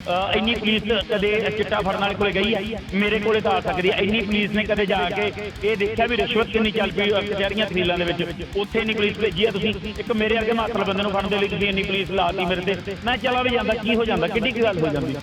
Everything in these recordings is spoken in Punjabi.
ਅ, ਇੰਨੀ ਪੁਲਿਸ ਕਦੇ ਚਿੱਟਾ ਫੜਨ ਵਾਲੇ ਕੋਲੇ ਗਈ ਹੈ ਮੇਰੇ ਕੋਲੇ ਤਾਂ ਆ ਸਕਦੀ ਹੈ ਇੰਨੀ ਪੁਲਿਸ ਨੇ ਕਦੇ ਜਾ ਕੇ ਇਹ ਦੇਖਿਆ ਵੀ ਰਿਸ਼ਵਤ ਕਿੰਨੀ ਚੱਲ ਪਈ ਅ, ਕਚਹਿਰੀਆਂ ਤਹਿਸੀਲਾਂ ਦੇ ਵਿੱਚ? ਉੱਥੇ ਇੰਨੀ ਪੁਲਿਸ ਭੇਜੀ ਹੈ ਤੁਸੀਂ? ਇੱਕ ਮੇਰੇ ਵਰਗੇ ਮਾਤਲ ਬੰਦੇ ਨੂੰ ਫੜਨ ਦੇ ਲਈ ਤੁਸੀਂ ਇੰਨੀ ਪੁਲਿਸ ਲਾਤੀ ਮੇਰੇ ਤੇ। ਮੈਂ ਚਲਾ ਵੀ ਜਾਂਦਾ ਕੀ ਹੋ ਜਾਂਦਾ? ਕਿੱਡੀ ਕੀ ਗੱਲ ਹੋ ਜਾਂਦੀ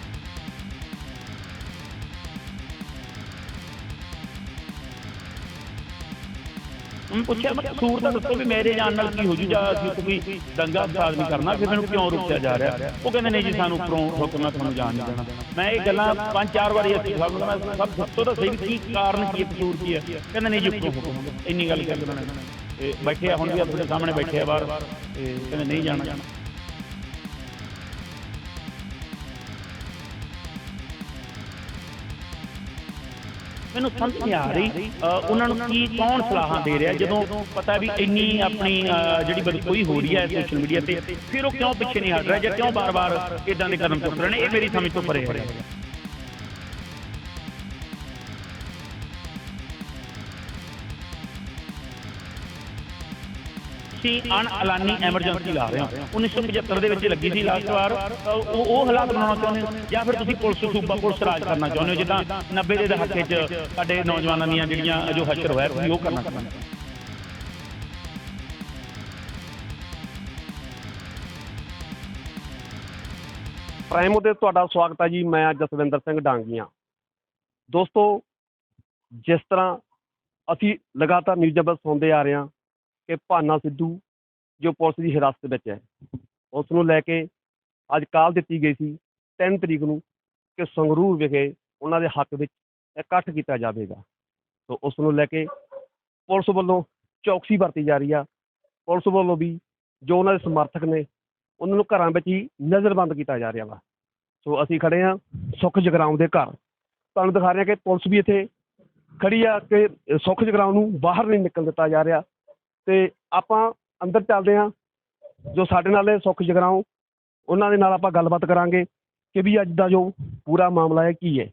ਪੁੱਛਿਆ, ਮੈਂ ਕਸੂਰ ਤਾਂ ਦੱਸੋ ਵੀ ਮੇਰੇ ਜਾਣ ਨਾਲ ਕੀ ਹੋ ਜੂ, ਜਾਂ ਅਸੀਂ ਕੋਈ ਦੰਗਾ ਫਸਾਦ ਨਹੀਂ ਕਰਨਾ ਫਿਰ ਮੈਨੂੰ ਕਿਉਂ ਰੁਕਿਆ ਜਾ ਰਿਹਾ? ਉਹ ਕਹਿੰਦੇ ਨਹੀਂ ਜੀ, ਸਾਨੂੰ ਉੱਪਰੋਂ ਹੁਕਮ ਤੁਹਾਨੂੰ ਜਾਣ ਨਹੀਂ ਦੇਣਾ। ਮੈਂ ਇਹ ਗੱਲਾਂ ਪੰਜ, ਚਾਰ ਵਾਰੀ ਅਸੀਂ ਸਭ ਨੂੰ ਮੈਂ ਸਭ ਸਭ ਤੋਂ ਸਹੀ ਕੀ ਕਾਰਨ ਕੀ ਕਸੂਰ ਕੀ ਹੈ? ਕਹਿੰਦੇ ਨਹੀਂ ਜੀ, ਉੱਪਰੋਂ ਹੁਕਮ ਇੰਨੀ ਗੱਲ ਕਹਿੰਦੇ ਉਹਨਾਂ ਬੈਠੇ ਆ, ਹੁਣ ਵੀ ਆਪਣੇ ਸਾਹਮਣੇ ਬੈਠੇ ਆ ਬਾਹਰ। ਤੇ ਕਹਿੰਦੇ ਨਹੀਂ ਜਾਣਾ। ਮੈਨੂੰ ਸਮਝ ਨਹੀਂ ਆ ਰਹੀ ਅ, ਉਹਨਾਂ ਨੂੰ ਕੀ ਕੌਣ ਸਲਾਹਾਂ ਦੇ ਰਿਹਾ? ਜਦੋਂ ਪਤਾ ਵੀ ਇੰਨੀ ਆਪਣੀ ਅ, ਜਿਹੜੀ ਬਦਕੋਈ ਹੋ ਰਹੀ ਹੈ ਸੋਸ਼ਲ ਮੀਡੀਆ ਤੇ ਫਿਰ ਉਹ ਕਿਉਂ ਪਿੱਛੇ ਨਹੀਂ ਹਟ ਰਿਹਾ ਜਾਂ ਕਿਉਂ ਬਾਰ-ਬਾਰ ਇਦਾਂ ਦੇ ਕਦਮ ਚੁੱਕ ਰਹੇ ਨੇ? ਇਹ ਮੇਰੀ ਸਮਝ ਤੋਂ ਪਰੇ ਹੈ। ਸੀ ਅਣ ਐਲਾਨੀ ਐਮਰਜੈਂਸੀ ਲਾ ਰਹੇ ਹੋ। 1975 ਦੇ ਵਿੱਚ ਲੱਗੀ ਸੀ ਲਾਸਟ ਵਾਰ। ਉਹ ਉਹ ਹਾਲਾਤ ਬਣਾਉਣਾ ਚਾਹੁੰਦੇ ਹੋ? ਜਾਂ ਫਿਰ ਤੁਸੀਂ ਪੁਲਿਸ ਸੂਬਾ ਪੁਲਿਸ ਰਾਜ ਕਰਨਾ ਚਾਹੁੰਦੇ ਹੋ? ਜਿੱਦਾਂ 90 ਦੇ ਦਹਾਕੇ 'ਚ ਸਾਡੇ ਨੌਜਵਾਨਾਂ ਦੀਆਂ ਜਿਹੜੀਆਂ ਜੋ ਹਸ਼ਰ ਹੋਇਆ ਤੁਸੀਂ ਉਹ ਕਰਨਾ ਚਾਹੁੰਦੇ ਹੋ? ਪ੍ਰਾਈਮ ਉਤੇ ਤੁਹਾਡਾ ਸਵਾਗਤ ਹੈ ਜੀ। ਮੈਂ ਜਸਵਿੰਦਰ ਸਿੰਘ ਡਾਂਗੀਆਂ। ਦੋਸਤੋ, ਜਿਸ ਤਰ੍ਹਾਂ ਅਸੀਂ ਲਗਾਤਾਰ ਨਿਊਜ਼ਾਂ ਵਿੱਚ ਸੁਣਦੇ ਆ ਰਹੇ ਹਾਂ ਕਿ ਭਾਨਾ ਸਿੱਧੂ ਜੋ ਪੁਲਿਸ ਦੀ ਹਿਰਾਸਤ ਵਿੱਚ ਹੈ। ਉਸ ਨੂੰ ਲੈ ਕੇ ਅੱਜ ਕਾਲ ਦਿੱਤੀ ਗਈ ਸੀ 3 ਤਰੀਕ ਨੂੰ ਕਿ ਸੰਗਰੂਰ ਵਿਖੇ ਉਹਨਾਂ ਦੇ ਹੱਕ ਵਿੱਚ ਇਕੱਠ ਕੀਤਾ ਜਾਵੇਗਾ। ਸੋ ਉਸ ਨੂੰ ਲੈ ਕੇ ਪੁਲਿਸ ਵੱਲੋਂ ਚੌਕਸੀ ਵਰਤੀ ਜਾ ਰਹੀ ਆ। ਪੁਲਿਸ ਵੱਲੋਂ ਵੀ ਜੋ ਉਹਨਾਂ ਦੇ ਸਮਰਥਕ ਨੇ, ਉਹਨਾਂ ਨੂੰ ਘਰਾਂ ਵਿੱਚ ਹੀ ਨਜ਼ਰਬੰਦ ਕੀਤਾ ਜਾ ਰਿਹਾ ਵਾ। ਸੋ ਅਸੀਂ ਖੜੇ ਆ ਸੁੱਖ ਜਗਰਾਉਂ ਦੇ ਘਰ। ਤੁਹਾਨੂੰ ਦਿਖਾ ਰਹੇ ਹਾਂ ਕਿ ਪੁਲਿਸ ਵੀ ਇੱਥੇ ਖੜੀ ਆ ਕਿ ਸੁੱਖ ਜਗਰਾਉਂ ਨੂੰ ਬਾਹਰ ਨਹੀਂ ਨਿਕਲ ਦਿੱਤਾ ਜਾ ਰਿਹਾ। ਤੇ ਆਪਾਂ ਅੰਦਰ ਚੱਲਦੇ ਆ ਜੋ ਸਾਡੇ ਨਾਲ ਹੈ ਸੁੱਖ ਜਗਰਾਉਂ ਉਹਨਾਂ ਦੇ ਨਾਲ ਆਪਾਂ ਗੱਲਬਾਤ ਕਰਾਂਗੇ ਕਿ ਵੀ ਅੱਜ ਦਾ ਜੋ ਪੂਰਾ ਮਾਮਲਾ ਹੈ ਕੀ ਹੈ।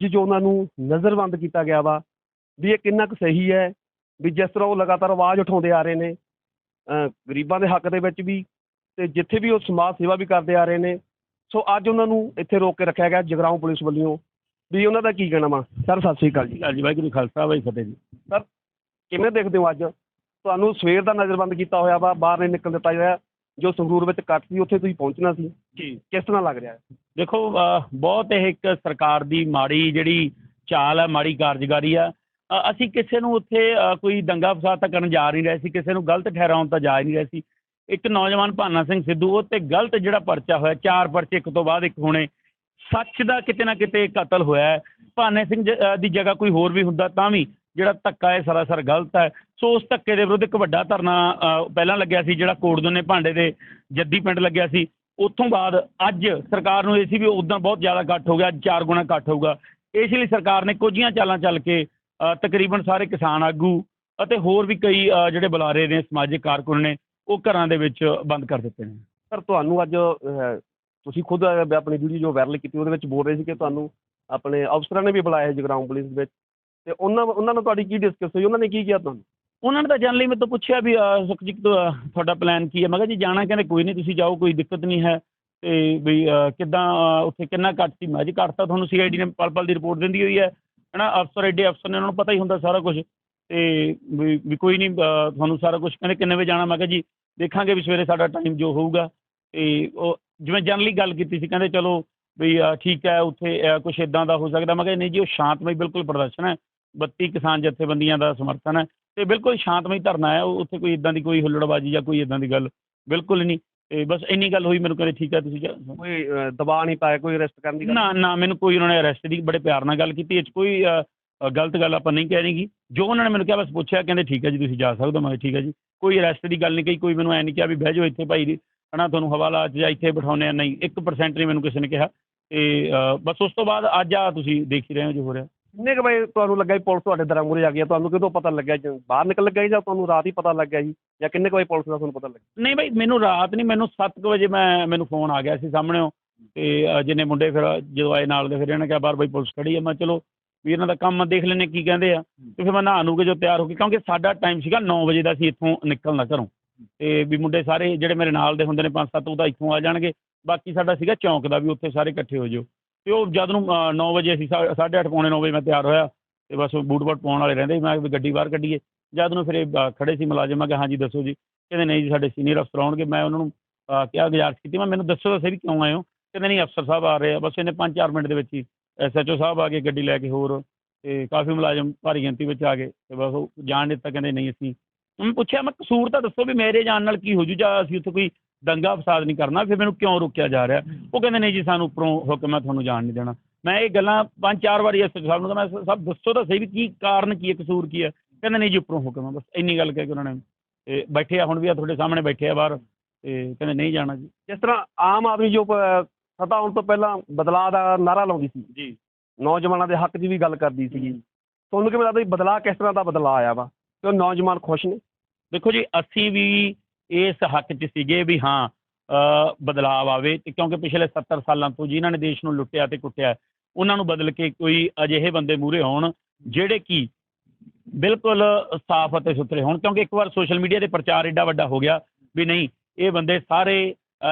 ਜੀ ਜੋ ਉਹਨਾਂ ਨੂੰ ਨਜ਼ਰਬੰਦ ਕੀਤਾ ਗਿਆ ਵਾ ਵੀ ਇਹ ਕਿੰਨਾ ਕੁ ਸਹੀ ਹੈ ਵੀ ਜਿਸ ਤਰ੍ਹਾਂ ਉਹ ਲਗਾਤਾਰ ਆਵਾਜ਼ ਉਠਾਉਂਦੇ ਆ ਰਹੇ ਨੇ ਗਰੀਬਾਂ ਦੇ ਹੱਕ ਦੇ ਵਿੱਚ ਵੀ ਤੇ ਜਿੱਥੇ ਵੀ ਉਹ ਸਮਾਜ ਸੇਵਾ ਵੀ ਕਰਦੇ ਆ ਰਹੇ ਨੇ ਸੋ ਅੱਜ ਉਹਨਾਂ ਨੂੰ ਇੱਥੇ ਰੋਕ ਕੇ ਰੱਖਿਆ ਗਿਆ ਜਗਰਾਉਂ ਪੁਲਿਸ ਵੱਲੋਂ। ਵੀ ਉਹਨਾਂ ਦਾ ਕੀ ਕਹਿਣਾ ਵਾ? ਸਰ ਸਤਿ ਸ੍ਰੀ ਅਕਾਲ ਜੀ। ਹਾਂਜੀ ਵਾਹਿਗੁਰੂ ਖਾਲਸਾ ਵਾਹਿਗੁਰੂ ਫਤਿਹ ਜੀ। ਕਿਵੇਂ ਦੇਖਦੇ ਹੋ ਅੱਜ? ਤੁਹਾਨੂੰ ਸਵੇਰ ਦਾ ਨਜ਼ਰਬੰਦ ਕੀਤਾ ਹੋਇਆ ਵਾ ਬਾਹਰ ਨਹੀਂ ਨਿਕਲ ਦਿੱਤਾ ਗਿਆ ਜੋ ਸੰਗਰੂਰ ਵਿੱਚ ਕੱਟ ਸੀ ਉੱਥੇ ਤੁਸੀਂ ਪਹੁੰਚਣਾ ਸੀ। ਜੀ। ਕਿਸ ਤਰ੍ਹਾਂ ਲੱਗ ਰਿਹਾ? ਦੇਖੋ ਬਹੁਤ ਇਹ ਇੱਕ ਸਰਕਾਰ ਦੀ ਮਾੜੀ ਜਿਹੜੀ ਚਾਲ ਹੈ ਮਾੜੀ ਕਾਰਜਕਾਰੀ ਆ। ਅਸੀਂ ਕਿਸੇ ਨੂੰ ਉੱਥੇ ਕੋਈ ਦੰਗਾ ਫਸਾਦ ਤਾਂ ਕਰਨ ਜਾ ਨਹੀਂ ਰਹੇ ਸੀ ਕਿਸੇ ਨੂੰ ਗਲਤ ਠਹਿਰਾਉਣ ਤਾਂ ਜਾ ਨਹੀਂ ਰਹੇ ਸੀ। ਇੱਕ ਨੌਜਵਾਨ ਭਾਨਾ ਸਿੰਘ ਸਿੱਧੂ ਉਹ ਤੇ ਗਲਤ ਜਿਹੜਾ ਪਰਚਾ ਹੋਇਆ ਚਾਰ ਪਰਚੇ ਇੱਕ ਤੋਂ ਬਾਅਦ ਇੱਕ ਹੋਣੇ ਸੱਚ ਦਾ ਕਿਤੇ ਨਾ ਕਿਤੇ ਕਤਲ ਹੋਇਆ। ਭਾਨੇ ਸਿੰਘ ਜ- ਦੀ ਜਗ੍ਹਾ ਕੋਈ ਹੋਰ ਵੀ ਹੁੰਦਾ ਤਾਂ ਵੀ ਜਿਹੜਾ ਧੱਕਾ ਹੈ, ਸਰਾਸਰ ਗਲਤ ਹੈ। ਸੋ ਉਸ ਧੱਕੇ ਦੇ ਵਿਰੁੱਧ ਇੱਕ ਵੱਡਾ ਧਰਨਾ ਪਹਿਲਾਂ ਲੱਗਿਆ ਸੀ, ਜਿਹੜਾ ਕੋਟਦੋਨੇ ਭਾਂਡੇ ਦੇ ਜੱਦੀ ਪਿੰਡ ਲੱਗਿਆ ਸੀ। ਉੱਥੋਂ ਬਾਅਦ ਅੱਜ ਸਰਕਾਰ ਨੂੰ ਇਹ ਸੀ ਵੀ ਉਦੋਂ ਬਹੁਤ ਜ਼ਿਆਦਾ ਇਕੱਠ ਹੋ ਗਿਆ, ਅੱਜ ਚਾਰ ਗੁਣਾ ਇਕੱਠ ਹੋਊਗਾ। ਇਸ ਲਈ ਸਰਕਾਰ ਨੇ ਕੁਝੀਆਂ ਚਾਲਾਂ ਚੱਲ ਕੇ ਤਕਰੀਬਨ ਸਾਰੇ ਕਿਸਾਨ ਆਗੂ ਅਤੇ ਹੋਰ ਵੀ ਕਈ ਜਿਹੜੇ ਬੁਲਾਰੇ ਨੇ, ਸਮਾਜਿਕ ਕਾਰਕੁਨ ਨੇ, ਉਹ ਘਰਾਂ ਦੇ ਵਿੱਚ ਬੰਦ ਕਰ ਦਿੱਤੇ ਨੇ। ਸਰ, ਤੁਹਾਨੂੰ ਅੱਜ ਤੁਸੀਂ ਖੁਦ ਆਪਣੀ ਵੀਡੀਓ ਜੋ ਵਾਇਰਲ ਕੀਤੀ, ਉਹਦੇ ਵਿੱਚ ਬੋਲ ਰਹੇ ਸੀ ਕਿ ਤੁਹਾਨੂੰ ਆਪਣੇ ਅਫਸਰਾਂ ਨੇ ਵੀ ਬੁਲਾਇਆ ਹੈ ਜਗਰਾਉਂ ਪੁਲਿਸ ਵਿੱਚ। ਤੇ ਉਹਨਾਂ ਉਹਨਾਂ ਨਾਲ ਤੁਹਾਡੀ ਕੀ ਡਿਸਕਸ ਹੋਈ? ਉਹਨਾਂ ਨੇ ਕੀ ਕਿਹਾ ਤੁਹਾਨੂੰ? ਉਹਨਾਂ ਨੇ ਤਾਂ ਜਾਣ ਲਈ ਮੇਰੇ ਤੋਂ ਪੁੱਛਿਆ ਵੀ ਅ, ਸੁਖਜੀਤ ਅ, ਤੁਹਾਡਾ ਪਲਾਨ ਕੀ ਹੈ? ਮੈਂ ਕਿਹਾ ਜੀ ਜਾਣਾ ਕਹਿੰਦੇ ਕੋਈ ਨਹੀਂ ਤੁਸੀਂ ਜਾਓ ਕੋਈ ਦਿੱਕਤ ਨਹੀਂ ਹੈ। ਤੇ ਵੀ ਕਿੱਦਾਂ ਉੱਥੇ ਕਿੰਨਾ ਘੱਟ ਸੀ? ਮੈਂ ਜੀ ਘੱਟ ਤਾਂ ਤੁਹਾਨੂੰ ਸੀਆਈਡੀ ਨੇ ਪਲ ਪਲ ਦੀ ਰਿਪੋਰਟ ਦਿੰਦੀ ਹੋਈ ਹੈ। ਹਨਾ ਅਫਸਰ ਐਡੇ ਅਫਸਰ ਨੇ ਉਹਨਾਂ ਨੂੰ ਪਤਾ ਹੀ ਹੁੰਦਾ ਸਾਰਾ ਕੁਝ ਤੇ ਵੀ ਵੀ ਕੋਈ ਨਹੀਂ ਤੁਹਾਨੂੰ ਸਾਰਾ ਕੁਝ ਕਹਿੰਦੇ ਕਿੰਨੇ ਵਜੇ ਜਾਣਾ? ਮੈਂ ਕਿਹਾ ਜੀ ਦੇਖਾਂਗੇ ਵੀ ਸਵੇਰੇ ਸਾਡਾ ਟਾਈਮ ਜੋ ਹੋਊਗਾ। ਤੇ ਉਹ ਜਿਵੇਂ ਜਨਰਲੀ ਗੱਲ ਕੀਤੀ ਸੀ ਕਹਿੰਦੇ ਚਲੋ ਵੀ ਠੀਕ ਹੈ ਉੱਥੇ ਕੁਝ ਇਦਾਂ ਦਾ ਹੋ ਸਕਦਾ। ਮੈਂ ਕਿਹਾ ਨਹੀਂ ਜੀ ਉਹ ਸ਼ਾਂਤਮਈ ਬਿਲਕੁਲ ਪ੍ਰਦਰਸ਼ਨ ਹੈ। 32 ਕਿਸਾਨ ਜਥੇਬੰਦੀਆਂ ਦਾ ਸਮਰਥਨ ਹੈ ਤੇ ਬਿਲਕੁਲ ਸ਼ਾਂਤਮਈ ਧਰਨਾ ਹੈ ਉੱਥੇ ਕੋਈ ਇਦਾਂ ਦੀ ਕੋਈ ਹੁੱਲੜਬਾਜੀ ਜਾਂ ਕੋਈ ਇਦਾਂ ਦੀ ਗੱਲ ਬਿਲਕੁਲ ਨਹੀਂ ਤੇ ਬਸ ਇੰਨੀ ਗੱਲ ਹੋਈ ਮੈਨੂੰ ਕਹਿੰਦੇ ਠੀਕ ਹੈ ਤੁਸੀਂ ਜਾ- ਕੋਈ ਦਬਾਅ ਨਹੀਂ ਪਾਇਆ ਕੋਈ ਅਰੈਸਟ ਕਰਨ ਦੀ ਨਾ ਨਾ ਮੈਨੂੰ ਕੋਈ ਉਹਨਾਂ ਨੇ ਅਰੈਸਟ ਦੀ ਬੜੇ ਪਿਆਰ ਨਾਲ ਗੱਲ ਕੀਤੀ ਇਹ 'ਚ ਕੋਈ ਗਲਤ ਗੱਲ ਆਪਾਂ ਨਹੀਂ ਕਹਿਣੀਗੀ ਜੋ ਉਹਨਾਂ ਨੇ ਮੈਨੂੰ ਕਿਹਾ ਬਸ ਪੁੱਛਿਆ ਕਹਿੰਦੇ ਠੀਕ ਹੈ ਜੀ ਤੁਸੀਂ ਜਾ ਸਕਦੇ ਹੋ। ਮੈਂ ਕਿਹਾ ਠੀਕ ਹੈ ਜੀ। ਕੋਈ ਅਰੈਸਟ ਦੀ ਗੱਲ ਨਹੀਂ ਕਹੀ ਕੋਈ ਮੈਨੂੰ ਐ ਨਹੀਂ ਕਿਹਾ ਵੀ ਬਹਿ ਜਾਓ ਇੱਥੇ ਭਾਈ ਹਨਾ ਤੁਹਾਨੂੰ ਹਵਾਲਾ ਜਾਂ ਇੱਥੇ ਬਿਠਾਉਂਦੇ ਆ ਨਹੀਂ 1% ਨਹੀਂ ਮੈਨੂੰ ਕਿਸੇ ਨੇ ਕਿਹਾ। ਤੇ ਬਸ ਉਸ ਤੋਂ ਬਾਅਦ ਅੱਜ ਆ ਤੁਸੀਂ ਦੇਖ ਹੀ ਰਹੇ ਹੋ ਜੋ ਹੋ ਰਿਹਾ। ਕਿੰਨੇ ਕੁ ਵਜੇ ਤੁਹਾਨੂੰ ਲੱਗਾ ਵੀ ਪੁਲਿਸ ਤੁਹਾਡੇ ਦਰਾਂ ਮੂਹਰੇ ਆ ਗਈ ਆ? ਤੁਹਾਨੂੰ ਕਿਦੋਂ ਪਤਾ ਲੱਗਿਆ ਜੀ? ਬਾਹਰ ਨਿਕਲ ਲੱਗਾ ਜੀ ਜਾਂ ਤੁਹਾਨੂੰ ਰਾਤ ਹੀ ਪਤਾ ਲੱਗਿਆ ਜੀ? ਜਾਂ ਕਿੰਨੇ ਕੁ ਵਜੇ ਪੁਲਿਸ ਦਾ ਤੁਹਾਨੂੰ ਪਤਾ ਲੱਗਿਆ? ਨਹੀਂ ਭਾਈ ਮੈਨੂੰ ਰਾਤ ਨਹੀਂ ਮੈਨੂੰ 7 ਵਜੇ ਮੈਂ ਮੈਨੂੰ ਫੋਨ ਆ ਗਿਆ ਸੀ ਸਾਹਮਣੇੋਂ ਤੇ ਅ, ਜਿੰਨੇ ਮੁੰਡੇ ਫਿਰ ਜਦੋਂ ਆਏ ਨਾਲ ਦੇ ਫਿਰ ਇਹਨਾਂ ਕਿਹਾ ਬਾਹਰ ਬਈ ਪੁਲਿਸ ਖੜੀ ਹੈ ਮੈਂ ਚਲੋ ਵੀ ਇਹਨਾਂ ਦਾ ਕੰਮ ਦੇਖ ਲੈਨੇ ਕੀ ਕਹਿੰਦੇ ਆ। ਤੇ ਫਿਰ ਮੈਂ ਨਹਾ ਨੂੰ ਕੇ ਜੋ ਤਿਆਰ ਹੋ ਕੇ ਕਿਉਂਕਿ ਸਾਡਾ ਟਾਈਮ ਸੀਗਾ 9 ਵਜੇ ਦਾ ਸੀ ਇੱਥੋਂ ਨਿਕਲਣਾ ਘਰੋਂ। ਤੇ ਵੀ ਮੁੰਡੇ ਸਾਰੇ ਜਿਹੜੇ ਮੇਰੇ ਨਾਲ ਦੇ ਹੁੰਦੇ ਨੇ ਪੰਜ ਸੱਤ ਉਹ ਤਾਂ ਇੱਥੋਂ ਆ ਜਾਣਗੇ। ਬਾਕੀ ਸਾਡਾ ਸੀਗਾ ਚੌਂਕ ਦਾ ਵੀ ਉੱਥੇ ਸਾਰੇ ਇਕੱਠੇ ਹੋ ਜਾਓ। ਤੇ ਉਹ ਜਦ ਨੂੰ 9 ਵਜੇ ਅਸੀਂ 8:30 ਪੌਣੇ 9 ਵਜੇ ਮੈਂ ਤਿਆਰ ਹੋਇਆ ਤੇ ਬਸ ਉਹ ਬੂਟ ਬਾਟ ਪਾਉਣ ਵਾਲੇ ਰਹਿੰਦੇ ਸੀ। ਮੈਂ ਕਿਹਾ ਵੀ ਗੱਡੀ ਬਾਹਰ ਕੱਢੀਏ। ਜਦ ਨੂੰ ਫਿਰ ਇਹ ਅ, ਖੜੇ ਸੀ ਮੁਲਾਜ਼ਮ ਮੈਂ ਕਿਹਾ ਹਾਂਜੀ ਦੱਸੋ ਜੀ। ਕਹਿੰਦੇ ਨਹੀਂ ਜੀ ਸਾਡੇ ਸੀਨੀਅਰ ਅਫਸਰ ਆਉਣਗੇ। ਮੈਂ ਉਹਨਾਂ ਨੂੰ ਕਿਹਾ ਗੁਜ਼ਾਰਿਸ਼ ਕੀਤੀ। ਮੈਂ ਮੈਨੂੰ ਦੱਸੋ ਤਾਂ ਸਹੀ ਵੀ ਕਿਉਂ ਆਏ ਹੋ? ਕਹਿੰਦੇ ਨਹੀਂ ਅਫਸਰ ਸਾਹਿਬ ਆ ਰਹੇ ਆ। ਬਸ ਇਹਨੇ 5-4 ਮਿੰਟ ਦੇ ਵਿੱਚ ਹੀ ਐਸਐਚਓ ਸਾਹਿਬ ਆ ਕੇ ਗੱਡੀ ਲੈ ਕੇ ਹੋਰ ਤੇ ਕਾਫੀ ਮੁਲਾਜ਼ਮ ਭਾਰੀ ਗਿਣਤੀ ਵਿੱਚ ਆ ਗਏ ਤੇ ਬਸ ਉਹ ਜਾਣ ਦਿੱਤਾ। ਕਹਿੰਦੇ ਨਹੀਂ ਅਸੀਂ। ਮੈਂ ਪੁੱਛਿਆ ਮੈਂ ਕਸੂਰ ਤਾਂ ਦੱਸੋ ਵੀ ਮੇਰੇ ਜਾਣ ਨਾਲ ਕੀ ਹੋ ਜੂ? ਜਾਂ ਅਸੀਂ ਉੱਥੇ ਕੋਈ ਦੰਗਾ ਫਸਾਦ ਨਹੀਂ ਕਰਨਾ ਫਿਰ ਮੈਨੂੰ ਕਿਉਂ ਰੋਕਿਆ ਜਾ ਰਿਹਾ? ਉਹ ਕਹਿੰਦੇ ਨਹੀਂ ਜੀ ਸਾਨੂੰ ਉੱਪਰੋਂ ਹੁਕਮ ਹੈ ਤੁਹਾਨੂੰ ਜਾਣ ਨਹੀਂ ਦੇਣਾ। ਮੈਂ ਇਹ ਗੱਲਾਂ ਪੰਜ ਚਾਰ ਵਾਰੀ ਐਸਐਚਓ ਸਾਹਿਬ ਨੂੰ ਤਾਂ ਮੈਂ ਸਭ ਦੱਸੋ ਤਾਂ ਸਹੀ ਵੀ ਕੀ ਕਾਰਨ ਕੀ ਹੈ ਕਸੂਰ ਕੀ ਹੈ? ਕਹਿੰਦੇ ਨਹੀਂ ਜੀ ਉੱਪਰੋਂ ਹੁਕਮ ਹੈ ਬਸ ਇੰਨੀ ਗੱਲ ਕਹਿ ਕੇ ਉਹਨਾਂ ਨੇ ਬੈਠੇ ਆ ਹੁਣ ਵੀ ਆ ਤੁਹਾਡੇ ਸਾਹਮਣੇ ਬੈਠੇ ਆ ਬਾਹਰ ਤੇ ਕਹਿੰਦੇ ਨਹੀਂ ਜਾਣਾ ਜੀ। ਜਿਸ ਤਰ੍ਹਾਂ ਆਮ ਆਦਮੀ ਜੋ ਸੱਤਾ ਆਉਣ ਤੋਂ ਪਹਿਲਾਂ ਬਦਲਾਅ ਦਾ ਨਾਰਾ ਲਾਉਂਦੀ ਸੀ। ਜੀ। ਨੌਜਵਾਨਾਂ ਦੇ ਹੱਕ ਦੀ ਵੀ ਗੱਲ ਕਰਦੀ ਸੀਗੀ। ਤੁਹਾਨੂੰ ਕਿਵੇਂ ਲੱਗਦਾ ਬਦਲਾਅ ਕਿਸ ਤਰ੍ਹਾਂ ਦਾ ਬਦਲਾਅ ਆਇਆ ਵਾ? ਉਹ ਨੌਜਵਾਨ ਖੁਸ਼ ਨੇ? ਦੇਖੋ ਜੀ ਅਸੀਂ ਵੀ ਇਸ ਹੱਕ 'ਚ ਸੀਗੇ ਵੀ ਹਾਂ ਅ, ਬਦਲਾਵ ਆਵੇ ਤੇ ਕਿਉਂਕਿ ਪਿਛਲੇ 70 ਸਾਲਾਂ ਤੋਂ ਜਿਨ੍ਹਾਂ ਨੇ ਦੇਸ਼ ਨੂੰ ਲੁੱਟਿਆ ਤੇ ਕੁੱਟਿਆ ਉਹਨਾਂ ਨੂੰ ਬਦਲ ਕੇ ਕੋਈ ਅਜਿਹੇ ਬੰਦੇ ਮੂਹਰੇ ਹੋਣ ਜਿਹੜੇ ਕਿ ਬਿਲਕੁਲ ਸਾਫ਼ ਅਤੇ ਸੁਥਰੇ ਹੋਣ ਕਿਉਂਕਿ ਇੱਕ ਵਾਰ ਸੋਸ਼ਲ ਮੀਡੀਆ ਤੇ ਪ੍ਰਚਾਰ ਏਡਾ ਵੱਡਾ ਹੋ ਗਿਆ ਵੀ ਨਹੀਂ ਇਹ ਬੰਦੇ ਸਾਰੇ